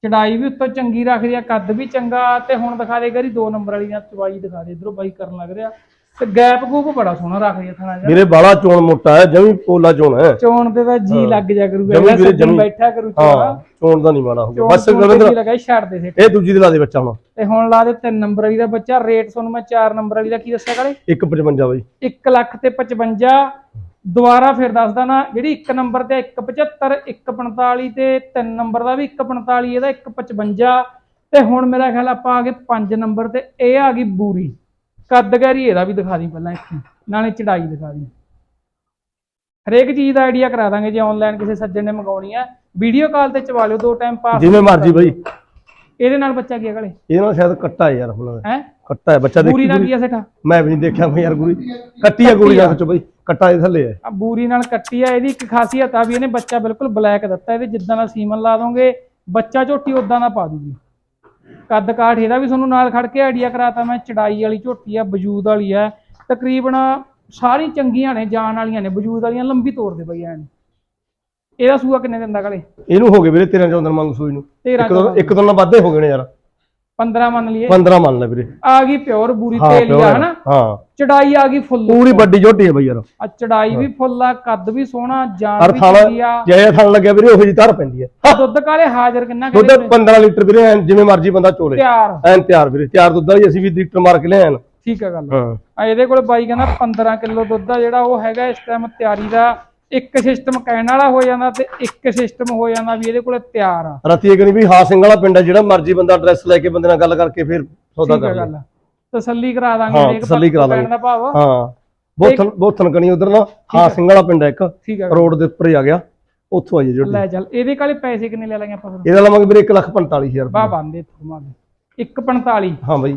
ਚੜਾਈ ਵੀ ਉੱਤੋਂ ਚੰਗੀ ਰੱਖਦੀ ਆ ਕੱਦ ਵੀ ਚੰਗਾ ਤੇ ਹੁਣ ਦਿਖਾ ਦੇ ਗਰੀ 2 ਨੰਬਰ ਵਾਲੀ ਨਾਲ ਚਵਾਈ ਦਿਖਾ ਦੇ ਇਧਰੋਂ ਬਾਈ ਕਰਨ ਲੱਗ ਰਿਹਾ। ਤੇ ਗੈਪ ਗੂਪ ਬੜਾ ਸੋਹਣਾ ਰੱਖਦੀ ਆ ਥਣਾ ਜਿਹਾ। ਵੀਰੇ ਬਾਲਾ ਚੋਣ ਮੋਟਾ ਹੈ ਜਮੀ ਪੋਲਾ ਚੋਣ ਹੈ। ਚੋਣ ਤੇ ਤਾਂ ਜੀ ਲੱਗ ਜਾ ਕਰੂਗਾ ਜਮੀ ਵੀਰੇ, ਜਮੀ। ਬੈਠਾ ਕਰੂ ਚੋਣਾ। ਚੋਣ ਦਾ ਨਹੀਂ ਮਾੜਾ ਹੋਊਗਾ ਬਸ ਜੀ ਲਗਾਈ ਛੱਡ ਦੇ ਇਹ ਦੂਜੀ ਦੇ ਲਾ ਦੇ ਬੱਚਾ ਹੁਣ। ਤੇ ਹੁਣ ਲਾ ਦੇ 3 ਨੰਬਰ ਵਾਲੀ ਦਾ ਬੱਚਾ ਰੇਟ ਤੁਹਾਨੂੰ ਮੈਂ 4 ਨੰਬਰ ਵਾਲੀ ਦਾ ਕੀ ਦੱਸਿਆ ਕਰੇ 155 ਬਾਈ। 1 ਲੱਖ ਤੇ 55 ਦੁਬਾਰਾ ਫਿਰ ਦੱਸਦਾ ਨਾ ਜਿਹੜੀ 1 ਨੰਬਰ ਤੇ 175 145 ਤੇ 3 ਨੰਬਰ ਦਾ ਵੀ 145 ਇਹਦਾ 155 ਤੇ ਹੁਣ ਮੇਰਾ ਖਿਆਲ ਆਪਾਂ ਆ ਗਏ 5 ਨੰਬਰ ਤੇ ਇਹ ਆ ਗਈ ਬੂਰੀ। ਕੱਦ ਗੈਰੀ ਇਹਦਾ ਵੀ ਦਿਖਾ ਦੀ ਪਹਿਲਾਂ ਇੱਥੇ। ਨਾਲੇ ਚੜਾਈ ਦਿਖਾ ਦੀ। ਹਰੇਕ ਚੀਜ਼ ਦਾ ਆਈਡੀਆ ਕਰਾ ਦਾਂਗੇ ਜੇ ਆਨਲਾਈਨ ਕਿਸੇ ਸੱਜਣ ਨੇ ਮੰਗਾਉਣੀ ਹੈ ਵੀਡੀਓ ਕਾਲ ਤੇ ਚਵਾ ਲਿਓ ਦੋ ਟਾਈਮ ਪਾਸ ਜਿਵੇਂ ਮਰਜ਼ੀ ਬਾਈ। ਇਹਦੇ ਨਾਲ ਬੱਚਾ ਕੀ ਅਗਲੇ ਇਹਦੇ ਨਾਲ ਸ਼ਾਇਦ ਕੱਟਾ ਯਾਰ ਹੁਣ। ਹੈ? ਕੱਟਾ ਹੈ ਬੱਚਾ ਬੂਰੀ ਦੇਖੀ ਨਾਲ ਗੁਰੀ। ਕੀ ਆ ਸੇਠਾ? ਮੈਂ ਵੀ ਨਹੀਂ ਦੇਖਿਆ ਮੈਂ ਯਾਰ ਗੁਰੀ ਕੱਟੀ ਹੈ ਗੁਰੀ ਨਾਲ ਸੱਚੋ ਬਾਈ। ਕੱਟਾ ਇਹ ਥੱਲੇ ਹੈ ਆ ਬੂਰੀ ਨਾਲ ਕੱਟੀ ਆ ਇਹਦੀ ਇੱਕ ਖਾਸੀਅਤ ਆ ਵੀ ਇਹਨੇ ਬੱਚਾ ਬਿਲਕੁਲ ਬਲੈਕ ਦਿੱਤਾ। ਇਹਦੇ ਜਿੱਦਾਂ ਦਾ ਸੀਮਨ ਲਾ ਦੋਗੇ ਬੱਚਾ ਝੋਟੀ ਉਦਾਂ ਦਾ ਪਾ ਦੂਗੀ। ਕੱਦ ਕਾਠ ਇਹਦਾ ਵੀ ਤੁਹਾਨੂੰ ਨਾਲ ਖੜ ਕੇ ਆਈਡੀਆ ਕਰਾਤਾ ਮੈਂ ਚੜਾਈ ਵਾਲੀ ਝੋਟੀ ਆ ਵਜੂਦ ਵਾਲੀ ਆ। ਤਕਰੀਬਨ ਸਾਰੀ ਚੰਗੀਆਂ ਨੇ ਜਾਨ ਵਾਲੀਆਂ ਨੇ ਵਜੂਦ ਵਾਲੀਆਂ ਲੰਬੀ ਤੋਰ ਦੇ ਬਈ ਐਨ। ਇਹਦਾ ਸੂਆ ਕਿੰਨੇ ਦਿਨ ਦਾ ਕਲੇ ਇਹਨੂੰ ਹੋ ਗਏ ਵੀਰੇ 13 14 ਮੰਗ ਸੂਈ ਨੂੰ। 13 ਇੱਕ ਦੋ ਇੱਕ ਦੋ ਨਾਲ ਵਾਧੇ ਹੋ ਗਏ ਨੇ ਯਾਰ। 15 ਮੰਨ ਲਈਏ। 15 ਮੰਨ ਲੈ ਵੀਰੇ। ਆ ਗਈ ਪਿਓਰ ਬੂਰੀ ਹਾਂ ਤੇਲੀਆ ਪਿਓਰ ਹਨਾ? ਹਾਂ। ਚੜਾਈ ਆ ਗਈ ਫੁੱਲ ਪੂਰੀ ਵੱਡੀ ਝੋਟੀ ਹੈ ਬਈ ਯਾਰ। ਆ ਚੜਾਈ ਵੀ ਫੁੱਲ ਆ ਕੱਦ ਵੀ ਸੋਹਣਾ ਜਾਨ ਵੀ ਚੰਗੀ ਆ। ਜੇ ਥਣ ਲੱਗਿਆ ਵੀਰੇ ਉਹੀ ਜੀ ਧਰ ਪੈਂਦੀ ਹੈ। ਦੁੱਧ ਕਾਲੇ ਹਾਜ਼ਰ ਕਿੰਨਾ ਦੁੱਧ ਕਹਿੰਦੇ 15 ਲੀਟਰ ਵੀਰੇ ਜਿਵੇਂ ਮਰਜ਼ੀ ਬੰਦਾ ਚੋਲੇ। ਤਿਆਰ। ਐਨ ਤਿਆਰ ਵੀਰੇ ਤਿਆਰ ਦੁੱਧ ਵਾਲੀ ਅਸੀਂ ਵੀ ਲੀਟਰ ਮਾਰ ਕੇ ਲਿਆਏ ਠੀਕ ਆ ਗੱਲ। ਆ ਇਹਦੇ ਕੋਲ ਬਾਈ ਕਹਿੰਦਾ 15 ਕਿਲੋ ਦੁੱਧ ਆ ਜਿਹੜਾ ਉਹ ਹੈਗਾ ਇਸ ਟਾਈਮ ਤਿਆਰੀ ਦਾ ਇੱਕ ਸਿਸਟਮ ਕਹਿਣ ਵਾਲਾ ਹੋ ਜਾਂਦਾ ਤੇ ਇੱਕ ਸਿਸਟਮ ਹੋ ਜਾਂਦਾ ਵੀ ਇਹਦੇ ਕੋਲ ਤਿਆਰ ਆ। ਰਾਤੀ ਇਹ ਕਰੀ ਵੀ ਹਾਂ ਸਿੰਘ ਵਾਲਾ ਪਿੰਡ ਹੈ ਜਿਹੜਾ ਮਰਜ਼ੀ ਬੰਦਾ ਐਡਰੈਸ ਲੈ ਕੇ ਬੰਦੇ ਨਾਲ ਗੱਲ ਕਰਕੇ ਫਿਰ ਸੌਦਾ ਠੀਕ ਆ ਕਰ ਲੈ। ਗੱਲ। ਤਸੱਲੀ ਕਰਾ ਦਾਂਗੇ ਹਾਂ, ਹਰੇਕ ਤਸੱਲੀ ਕਰਾ ਦਾਂਗੇ। ਕਹਿਣ ਦਾ ਭਾਵ। ਹਾਂ ਬੋਥਨ ਬੋਥਨ ਕਣੀ ਉਧਰ ਨਾ। ਹਾਂ ਸਿੰਘ ਵਾਲਾ ਪਿੰਡ ਹੈ ਇੱਕ। ਠੀਕ ਆ ਰੋਡ ਦੇ ਉੱਪਰ ਹੀ ਆ ਗਿਆ। ਉੱਥੋਂ ਆਈ ਝੋਟੀ ਲੈ ਚੱਲ ਇਹਦੇ ਕਾਲੇ ਪੈਸੇ ਕਿੰਨੇ ਲੈ ਲਾਂਗੇ ਆਪਾਂ ਫਿਰ? ਇਹਦਾ ਲਵਾਂਗੇ ਵੀਰੇ 145000 ਬਾ ਰੁਪਏ। ਬੰਦੇ ਘੁਮਾਵੇ 145 ਹਾਂ ਬਾਈ।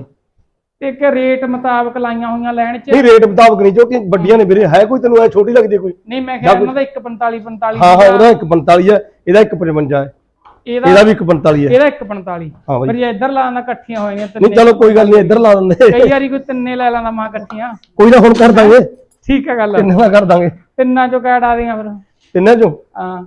ਤੇ ਇੱਕ ਰੇਟ ਮੁਤਾਬਕ ਲਾਈਆਂ ਹੋਈਆਂ ਲੈਣ ਚ। ਨਹੀਂ ਰੇਟ ਮੁਤਾਬਕ ਨਹੀਂ ਝੋਟੀ ਵੱਡੀਆਂ ਨੇ ਵੀਰੇ ਹੈ ਕੋਈ ਤੈਨੂੰ ਐ ਛੋਟੀ ਲੱਗਦੀ ਕੋਈ? ਨਹੀਂ ਮੈਂ ਕਿਹਾ ਇਹਨਾਂ ਦਾ 145 45 ਹਾਂ ਹਾਂ ਉਹਦਾ 145 ਹੈ ਇਹਦਾ 155 ਹੈ। ਇਹਦਾ ਇਹਦਾ ਵੀ 145 ਹੈ। ਇਹਦਾ 145 ਹਾਂ ਬਾਈ। ਪਰ ਜੇ ਇੱਧਰ ਲਾਉਣਾ ਇਕੱਠੀਆਂ ਹੋਈਆਂ ਨਹੀਂ ਚਲੋ ਕੋਈ ਗੱਲ ਨਹੀਂ ਇੱਧਰ ਲਾ ਦਿੰਦੇ। ਕਈ ਵਾਰੀ ਕੋਈ ਤਿੰਨੇ ਲੈ ਲੈਂਦਾ ਮਾਂ ਇਕੱਠੀਆਂ। ਕੋਈ ਨਾ ਹੁਣ ਕਰ ਦਾਂਗੇ। ਠੀਕ ਹੈ ਗੱਲ। ਤਿੰਨੇ ਦਾ ਕਰ ਦਾਂਗੇ। ਤਿੰਨਾਂ ਚੋਂ ਕਿਹੜਾ ਦੀਆਂ ਫਿਰ। ਤਿੰਨਾਂ ਚੋਂ? ਹਾਂ।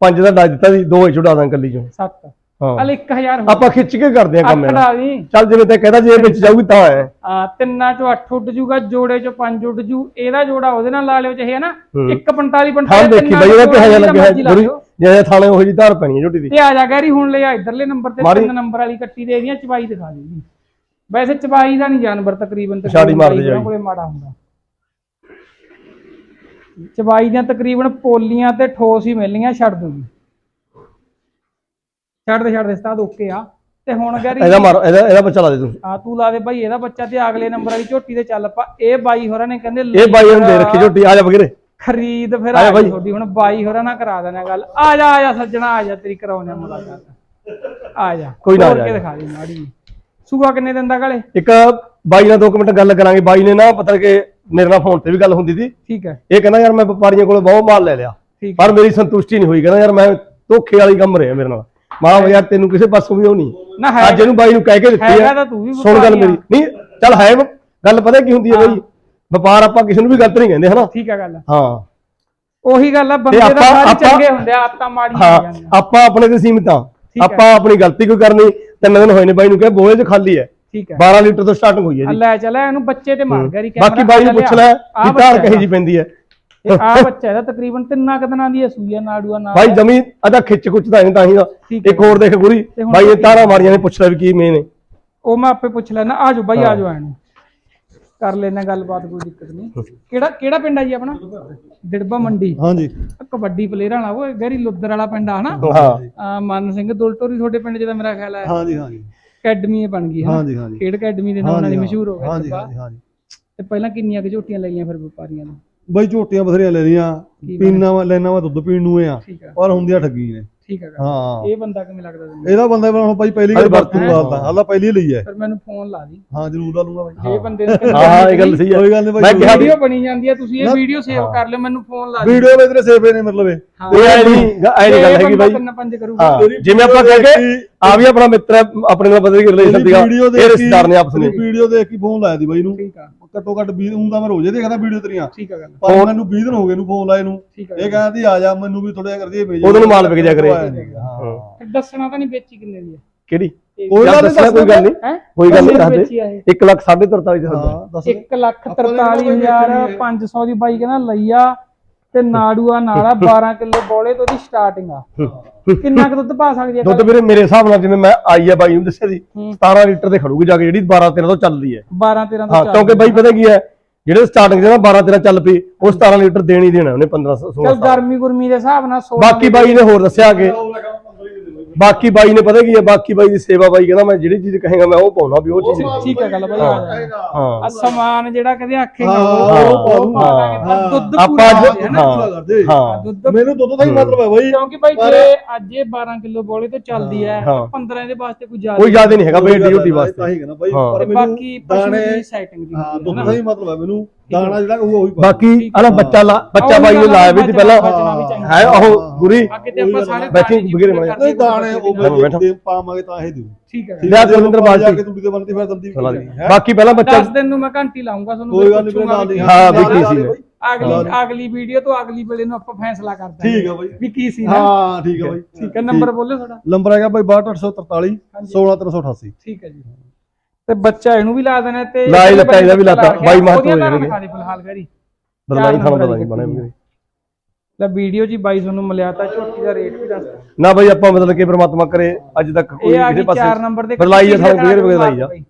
ਪੰਜ ਦਾ ਦੱਸ ਦਿੱਤਾ ਸੀ ਦੋ ਹੀ ਛੁਡਾ ਦਾਂ ਕੱਲੀ ਚੋਂ। ਸੱਤ। ਹਾਂ। ਹਲ 1000 ਹੋ ਆਪਾਂ ਖਿੱਚ ਕੇ ਕਰਦੇ ਆ ਕੰਮ ਅੱਠ ਇਹਦਾ ਦੀ। ਚੱਲ ਜਿਵੇਂ ਤੇ ਕਹਿੰਦਾ ਜੇ ਵਿੱਚ ਜਾਊਗੀ ਤਾਂ ਹੈ। ਆ ਤਿੰਨਾਂ ਚੋਂ 8 ਉੱਡ ਜੂਗਾ ਜੋੜੇ ਚੋਂ 5 ਉੱਡ ਜੂ। ਇਹਦਾ ਜੋੜਾ ਉਹਦੇ ਨਾਲ ਲਾ ਲਿਓ ਚਾਹੇ ਨਾ ਹੂੰ। 145 ਹਾਂ 45 ਦੇਖੀ ਬਈ ਉਹਦਾ ਕਿਹੋ ਜਿਹਾ ਲੱਗਿਆ ਗੁਰੀ ਜੇ ਥਾਣੇ ਉਹੋ ਜੀ ਧਾਰ ਪੈਣੀ ਹੈ ਝੋਟੀ ਦੀ। ਤੇ ਆ ਜਾ ਗੈਰੀ ਹੁਣ ਲੈ ਆ ਇਧਰਲੇ ਨੰਬਰ ਤੇ। ਤਿੰਨ ਨੰਬਰ ਵਾਲੀ ਕੱਟੀ ਦੇ ਦੀਆਂ ਚਬਾਈ ਦਿਖਾ ਦੇ ਜੀ ਵੈਸੇ ਚਬਾਈ ਦਾ ਨਹੀਂ ਜਾਨਵਰ ਤਕਰੀਬਨ ਤਕਰੀਬਨ। ਕੋਲੇ ਮਾੜਾ ਹੁੰਦਾ। ਚਬਾਈ ਦੀਆਂ ਤਕਰੀਬਨ ਪੋਲੀਆਂ ਤੇ ਠੋਸ ਹੀ ਮਿਲਣੀਆਂ ਛੱਡ ਦੂਗੀ। ਛੱਡ ਦੇ ਛੱਡ ਦੇ ਓਕੇ ਆ। ਤੇ ਹੁਣ ਗੈਰੀ ਇਹਦਾ ਮਾਰ ਇਹਦਾ ਇਹਦਾ ਬੱਚਾ ਲਾ ਦੇ ਤੂੰ। ਆ ਤੂੰ ਲਾ ਦੇ ਬਾਈ ਇਹਦਾ ਬੱਚਾ ਤੇ ਅਗਲੇ ਨੰਬਰ ਵਾਲੀ ਝੋਟੀ ਤੇ ਚੱਲ ਪਾ। ਇਹ ਬਾਈ ਹੋਰਾਂ ਨੇ ਕਹਿੰਦੇ ਇਹ ਬਾਈ ਨੂੰ ਦੇ ਰੱਖੀ ਝੋਟੀ ਆ ਜਾ ਬਗਰੇ। ਖਰੀਦ ਫਿਰ ਆ ਜਾ। ਤੁਹਾਡੀ ਹੁਣ ਬਾਈ ਹੋਰਾਂ ਨਾਲ ਕਰਾ ਦੇਣਾ ਗੱਲ। ਆ ਜਾ ਆ ਜਾ ਸੱਜਣਾ ਆ ਜਾ ਤੇਰੀ ਕਰਾਉਣੇ ਮੁਲਾਕਾਤ। ਆ ਜਾ। ਕੋਈ ਨਾ ਆ। ਦਿਖਾ ਦੇ ਮਾੜੀ। ਸੂਆ ਕਿੰਨੇ ਦਿਨ ਦਾ ਗਾਲੇ ਇੱਕ ਬਾਈ ਨਾਲ ਦੋ ਕੁ ਮਿੰਟ ਗੱਲ ਕਰਾਂਗੇ। ਬਾਈ ਨੇ ਨਾ ਪਤਾ ਕਿ ਮੇਰੇ ਨਾਲ ਫੋਨ ਤੇ ਵੀ ਗੱਲ ਹੁੰਦੀ ਸੀ। ਠੀਕ ਹੈ। ਇਹ ਕਹਿੰਦਾ ਯਾਰ ਮੈਂ ਵਪਾਰੀਆਂ ਕੋਲ ਬਹੁਤ ਮਾਲ ਲੈ ਲਿਆ। ਪਰ ਮੇਰੀ ਸੰਤੁਸ਼ਟੀ ਨਹੀਂ ਹੋਈ। ਕਹਿੰਦਾ ਯਾਰ ਮੈਂ ਧੋਖੇ ਵਾਲੀ ਕੰਮ ਰਿਹਾ ਮੇਰੇ ਨਾਲ। ਮਾਂ ਯਾਰ ਤੈਨੂੰ ਕਿਸੇ ਪਾਸੋਂ ਵੀ ਉਹ ਨਹੀਂ। ਨਾ ਹੈ ਅੱਜ ਇਹਨੂੰ ਬਾਈ ਨੂੰ ਕਹਿ ਕੇ ਦਿੱਤੀ ਹੈਗਾ ਹੈ ਤਾਂ ਤੂੰ ਵੀ ਸੁਣ ਗੱਲ ਆ। ਮੇਰੀ। ਨਹੀਂ ਚੱਲ ਹੈ ਵ- ਗੱਲ ਪਤਾ ਕੀ ਹੁੰਦੀ ਹੈ। ਬਾਈ? ਵਪਾਰ ਆਪਾਂ ਕਿਸੇ ਨੂੰ ਵੀ ਗਲਤ ਨਹੀਂ ਕਹਿੰਦੇ ਹਨਾ? ਠੀਕ ਹੈ ਗੱਲ। ਹਾਂ। ਉਹੀ ਗੱਲ ਆ ਬੰਦੇ ਦਾ ਆਪਾਂ- ਸਾਰੇ ਆਪਾਂ- ਚੰਗੇ ਹੁੰਦੇ ਆ ਆਤਾਂ ਮਾੜੀਆਂ ਹੋ ਹਾਂ ਜਾਂਦੀਆਂ ਆਪਾਂ ਆਪਣੇ ਤੇ ਸੀਮਿਤ ਠੀਕ ਹੈ। ਆਪਾਂ ਆਪਣੀ ਗਲਤੀ ਕੋਈ ਕਰਨੀ ਤਿੰਨ ਦਿਨ ਹੋਏ ਨੇ ਬਾਈ ਨੂੰ ਕਿਹਾ ਬੋਏ ਚ ਖਾਲੀ ਹੈ। ਠੀਕ ਹੈ 12 ਲੀਟਰ ਤੋਂ ਸਟਾਰਟਿੰਗ ਹੋਈ ਹੈ ਆ ਜੀ। ਲੈ ਚੱਲ ਇਹਨੂੰ ਬੱਚੇ ਤੇ ਮਾਰ ਗਰੀ ਬਾਕੀ ਬਾਈ ਨੂੰ ਪੁੱਛ ਲੈ ਵੀ ਧਾਰ ਕਹੀ ਜੀ ਪੈਂਦੀ ਹੈ। ਆ ਬੱਚਾ ਇਹਦਾ ਤਕਰੀਬਨ ਤਿੰਨਾਂ ਕੁ ਦਿਨਾਂ ਦੀ ਹੈ ਸੂਈਆ ਨਾੜੂਆ ਨਾਲ। ਬਾਈ ਜਮੀ ਅਦਾ ਖਿੱਚ ਖੁੱਚ ਤਾਂ ਨਹੀਂ ਤਾਂ ਹੀ ਦਾ ਠੀਕ ਹੈ। ਇੱਕ ਹੋਰ ਦੇਖ ਗੁਰੀ ਤੇ ਹੁਣ ਬਾਈ ਇਹ ਕੀ- ਤਾਰਾਂ ਮਾਰੀਆਂ ਨੇ ਪੁੱਛ ਲੈ ਵੀ ਕੀ ਮੇਨ ਹੈ ਉਹ ਮੈਂ ਆਪੇ ਪੁੱਛ ਲੈਣਾ ਆ ਜਾਓ ਬਾਈ ਆ ਜਾਓ ਐਨੂੰ। ਕਰ ਲੈਣਾ ਗੱਲਬਾਤ ਕੋਈ ਦਿੱਕਤ ਨਹੀਂ। ਕਿਹੜਾ ਕਿਹੜਾ ਪਿੰਡ ਆ ਜੀ ਆਪਣਾ? ਦਿੜਬਾ ਮੰਡੀ। ਹਾਂਜੀ। ਆਹ ਕਬੱਡੀ ਪਲੇਅਰ ਵਾਲਾ ਉਹ ਗਹਿਰੀ ਲੁੱਦਰ ਵਾਲਾ ਪਿੰਡ ਆ ਹਨਾ? ਹਾਂ। ਆ ਮਨ ਸਿੰਘ ਦੁਲਟੋਰੀ ਤੁਹਾਡੇ ਪਿੰਡ ਜਿਹਦਾ ਮੇਰਾ ਖਿਆਲ ਹੈ। ਹਾਂਜੀ ਹਾਂਜੀ। ਅਕੈਡਮੀ ਬਣ ਗਈ ਹਨਾ? ਹਾਂਜੀ ਹਾਂਜੀ। ਖੇਡ ਅਕੈਡਮੀ ਦੇ ਨਾਮ ਨਾਲ ਹੀ। ਮਸ਼ਹੂਰ ਹੋ ਗਿਆ ਹਾਂਜੀ ਦਿੜਬਾ। ਹਾਂਜੀ ਹਾਂਜੀ। ਤੇ ਪਹਿਲਾਂ ਕਿੰਨੀਆਂ ਕੁ ਝੋਟੀਆਂ ਲਈਆਂ ਫਿਰ ਵਪਾਰੀਆਂ ਨੇ? ਬਈ ਝੋਟੀਆਂ ਬਥੇਰੀਆਂ ਲੈ ਲਈਆਂ ਪੀਣਾ ਵਾ ਲੈਣਾ ਵਾ ਦੁੱਧ ਪੀਣ ਨੂੰ ਆ ਠੀਕ ਆ। ਪਰ ਹੁੰਦੀਆਂ ਠੱਗੀ ਨੇ। ਠੀਕ ਗੱਲ। ਹਾਂ। ਇਹ ਬੰਦਾ ਕਿਵੇਂ ਲੱਗਦਾ ਤੈਨੂੰ? ਇਹਦਾ ਬੰਦਾ ਹੁਣ ਭਾਈ ਪਹਿਲੀ ਗੱਲ ਵਰਤੂ ਹਾਲਾ ਪਹਿਲੀ ਲਈ ਹੈ। ਫਿਰ ਮੈਨੂੰ ਫੋਨ ਲਾ ਦੀ। ਹਾਂ ਜ਼ਰੂਰ ਲਾ ਲੂੰਗਾ ਬਾਈ। ਇਹ ਬੰਦੇ ਨੂੰ ਹਾਂ ਹਾਂ ਇਹ ਗੱਲ ਸਹੀ ਹੈ। ਕੋਈ ਗੱਲ ਨਹੀਂ ਮੈਂ ਬਾਈ ਕਿਹਾ ਵੀਡੀਓ ਬਣੀ ਜਾਂਦੀ ਹੈ ਤੁਸੀਂ ਇਹ ਵੀਡੀਓ ਸੇਵ ਕਰ ਲਿਓ ਮੈਨੂੰ ਫੋਨ ਲਾ ਦਿਓ। ਵੀਡੀਓ ਵਿੱਚ ਤੇਰੇ ਸੇਫੇ ਨੇ ਮਤਲਬ ਇਹ। ਹਾਂ। ਇਹ ਐ ਨਹੀਂ ਐ ਨਹੀਂ ਗੱਲ ਇਹ ਹੈਗੀ ਬੰਦਾ ਬਾਈ। ਤਿੰਨ ਪੰਜ ਕਰੂਗਾ। ਹਾਂ ਜਿਵੇਂ ਆਪਾਂ ਕਹਿ ਕੇ ਆ ਵੀ ਆਪਣਾ ਮਿੱਤਰ ਹੈ ਆਪਣੇ ਨਾਲ ਬਦਲ ਕੇ ਰਿਲੇਸ਼ਨ ਸੀਗਾ ਇਹ ਰਿਸ਼ਤੇਦਾਰ ਨੇ ਆਪਸ ਵਿੱਚ। ਵੀਡੀਓ ਦੇਖ ਕੇ ਫੋਨ ਲਾਇਆ ਦੀ ਬਾਈ ਨੂੰ। ਠੀਕ ਆ। ਘੱਟੋ ਘੱਟ 20 ਹੁੰਦਾ ਮੈਂ ਰੋਜ਼ੇ ਦੇਖਦਾ ਵੀਡੀਓ ਤੇਰੀਆਂ। ਠੀਕ ਆ ਗੱਲ। ਪਰ ਮੈਨੂੰ 20 ਦਿਨ ਹੋ ਗਏ ਨੂੰ ਫੋਨ ਲਾਏ ਨੂੰ। ਠੀਕ ਆ ਇਹ ਕਹਿੰਦੀ ਆ ਜਾ ਮੈਨੂੰ ਵੀ ਥੋੜਾ ਜਿਹਾ ਕਰਦੀ ਭੇਜ ਉਦੋਂ ਨੂੰ ਮਾਲ ਵਿਕ ਜਾ ਕਰੇ। ਦੱਸਣਾ ਤਾਂ ਨਹੀਂ ਵੇਚੀ ਕਿੰਨੇ ਦੀ ਹੈ ਕਿਹੜੀ? ਕੋਈ ਗੱਲ ਦੱਸਣਾ ਕੋਈ ਗੱਲ ਨਹੀਂ। ਕੋਈ ਗੱਲ ਨਹੀਂ ਦੱਸ ਦੇ। ਵੇਚੀ ਆ ਇਹ? 1 ਲੱਖ 43 ਦੇ ਹੁੰਦਾ ਹਾਂ ਦੱਸ 1 ਲੱਖ 43500 ਦੀ ਬਾਈ ਕਹਿੰਦਾ ਲਈਆ ਤੇ ਨਾੜੂਆ ਨਾਲਾ 12 ਕਿਲੋ ਬੋਲੇ ਤੋਂ ਦੀ ਸਟਾਰਟਿੰਗ ਆ। ਕਿੰਨਾ ਕੁ ਦੁੱਧ ਪਾ ਸਕਦੀ ਹੈ ਦੁੱਧ ਵੀਰੇ ਮੇਰੇ ਹਿਸਾਬ ਨਾਲ ਜਿਵੇਂ ਮੈਂ ਆਈ ਆ ਬਾਈ ਨੂੰ ਦੱਸਿਆ ਸੀ ਹੂੰ। 17 ਲੀਟਰ ਦੇ ਖੜੂਗੀ ਜਾ ਕੇ ਜਿਹੜੀ 12 13 ਤੋਂ ਚੱਲਦੀ ਹੈ। 12 13 ਹਾਂ ਤੋਂ ਕਿਉਂਕਿ ਬਾਈ ਪਤਾ ਕੀ ਹੈ ਜਿਹੜੇ ਸਟਾਰਟਿੰਗ ਦੇ ਨਾ 12 13 ਚੱਲ ਪਈ ਉਹ 17 ਲੀਟਰ ਦੇਣ ਹੀ ਦੇਣਾ ਉਹਨੇ 15 16 ਚੱਲ ਗਰਮੀ ਗੁਰਮੀ ਦੇ ਹਿਸਾਬ ਨਾਲ 16 ਬਾਕੀ ਬਾਈ ਨੇ ਹੋਰ ਦੱਸਿਆ ਕਿ ਬਾਕੀ ਬਾਈ ਨੇ ਪਤਾ ਕੀ ਹੈ ਬਾਕੀ ਬਾਈ ਦੀ ਸੇਵਾ ਬਾਈ ਕਹਿੰਦਾ ਮੈਂ ਜਿਹੜੀ ਚੀਜ਼ ਕਹੇਗਾ ਮੈਂ ਉਹ ਪਾਉਣਾ ਵੀ ਉਹ ਚੀਜ਼ ਠੀਕ ਹੈ ਗੱਲ ਬਾਈ ਹਾਂ ਆ ਸਮਾਨ ਜਿਹੜਾ ਕਦੇ ਆਖੇਗਾ ਹਾਂ, ਉਹ ਉਹ ਪਾ ਦਾਂਗੇ ਪਰ ਦੁੱਧ ਆਪਾਂ ਪੂਰਾ ਅੱਜ- ਨਾ। ਹਾਂ ਕਰਦੇ। ਹਾਂ। ਦੁੱਧ ਮੈਨੂੰ ਦੁੱਧ ਦਾ ਹੀ ਮਤਲਬ ਹੈ ਬਾਈ। ਕਿਉਂਕਿ ਬਾਈ ਜੇ ਅੱਜ ਇਹ 12 ਕਿਲੋ ਬੋਲੇ ਤੋਂ ਚੱਲਦੀ ਹੈ ਹਾਂ। 15 ਦੇ ਵਾਸਤੇ ਕੋਈ ਜ਼ਿਆਦਾ ਕੋਈ ਜ਼ਿਆਦਾ ਨਹੀਂ ਹੈਗਾ ਬਈ ਏਡੀ ਝੋਟੀ ਤਾਂ ਵਾਸਤੇ। ਹੀ ਕਹਿੰਦਾ ਬਾਈ। ਪਰ ਮੈਨੂੰ ਬਾਕੀ ਦੀ ਸੈਟਿੰਗ ਦੀ ਹਾਂ ਦੁੱਧ ਨਾ। ਦਾ ਹੀ ਮਤਲਬ ਹੈ ਮੈਨੂੰ। ਦਾਣਾ ਜਿਹੜਾ ਉਹ ਉਹੀ ਪਾ ਬਾਕੀ ਆਲਾ ਬੱਚਾ ਲਾ ਬੱਚਾ ਬਾਈ ਨੇ ਲਾਇਆ ਵੀ ਸੀ ਪਹਿਲਾਂ। ਹੈ ਉਹ ਗੁਰੀ। ਬਾਕੀ ਤੇ ਆਪਾਂ ਸਾਰੇ ਬੈਠੀ ਵਗੈਰੇ। ਕਰਦੇ ਨਹੀਂ ਦਾਣੇ ਉਹ। ਦੇ ਪਾਵਾਂਗੇ ਤਾਂ ਇਹ ਦਿਓ ਠੀਕ ਹੈ। ਲਿਆ ਜਲੰਧਰ ਜਾ ਬਾਲਟੀ। ਕੇ ਤੂੜੀ ਤੇ ਬਣਦੀ ਫਿਰ ਦੰਦੀ ਬਾਕੀ ਪਹਿਲਾਂ ਬੱਚਾ 10 ਦਿਨ ਨੂੰ ਮੈਂ ਘੰਟੀ ਲਾਉਂਗਾ ਤੁਹਾਨੂੰ ਕੋਈ ਫਿਰ ਗੱਲ ਨਹੀਂ ਪੁੱਛੂੰਗਾ ਨਾਲ ਦੀ ਵੀ ਹਾਂ, ਵੀ ਕੀ ਸੀ। ਅਗਲੀ ਅਗਲੀ ਵੀਡੀਓ ਤੋਂ ਅਗਲੀ ਵੇਲੇ ਨੂੰ ਆਪਾਂ ਫੈਸਲਾ ਕਰ ਦਾਂਗੇ ਠੀਕ ਆ ਬਾਈ। ਵੀ ਕੀ ਸੀ ਨਾ? ਹਾਂ ਠੀਕ ਆ ਬਾਈ। ਠੀਕ ਹੈ। ਨੰਬਰ ਬੋਲੋ ਤੁਹਾਡਾ ਨੰਬਰ ਹੈਗਾ ਬਾਈ 62843 16388 ਠੀਕ ਹੈ ਜੀ। ਤੇ ਬੱਚਾ ਇਹਨੂੰ ਵੀ ਲਾ ਦੇਣਾ ਤੇ ਲਾ ਹੀ ਲੱਤਾ, ਇਹਦਾ ਵੀ ਲਾਤਾ, ਬਾਈ ਮਾਹ ਉਹਦੀਆਂ ਤੋਂ ਧਾਰਾਂ ਹੋਣਗੇ। ਦਿਖਾ ਦੇ ਫਿਲਹਾਲ ਨੰਬਰ ਪਤਾ ਨਹੀਂ ਦੀ ਬਣੇ ਲੈ ਵੀਡੀਓ ਜੀ ਬਾਈ ਤੁਹਾਨੂੰ ਮਿਲਿਆ ਤਾਂ ਝੋਟੀ ਦਾ ਰੇਟ ਵੀ ਦੱਸ ਦਿਓ। ਨਾ ਬਾਈ ਆਪਾਂ ਮਤਲਬ ਕਿ ਪ੍ਰਮਾਤਮਾ ਕਰੇ ਅੱਜ ਤੱਕ ਕੋਈ ਇਹ ਆ ਕਿਸੇ ਗਈ ਪਾਸੇ 4 ਨੰਬਰ ਦੇ ਆ, ਕੱਟੀ ਸਾਨੂੰ clear ਬਦਲਾਈ ਆ। ਬਾਈ।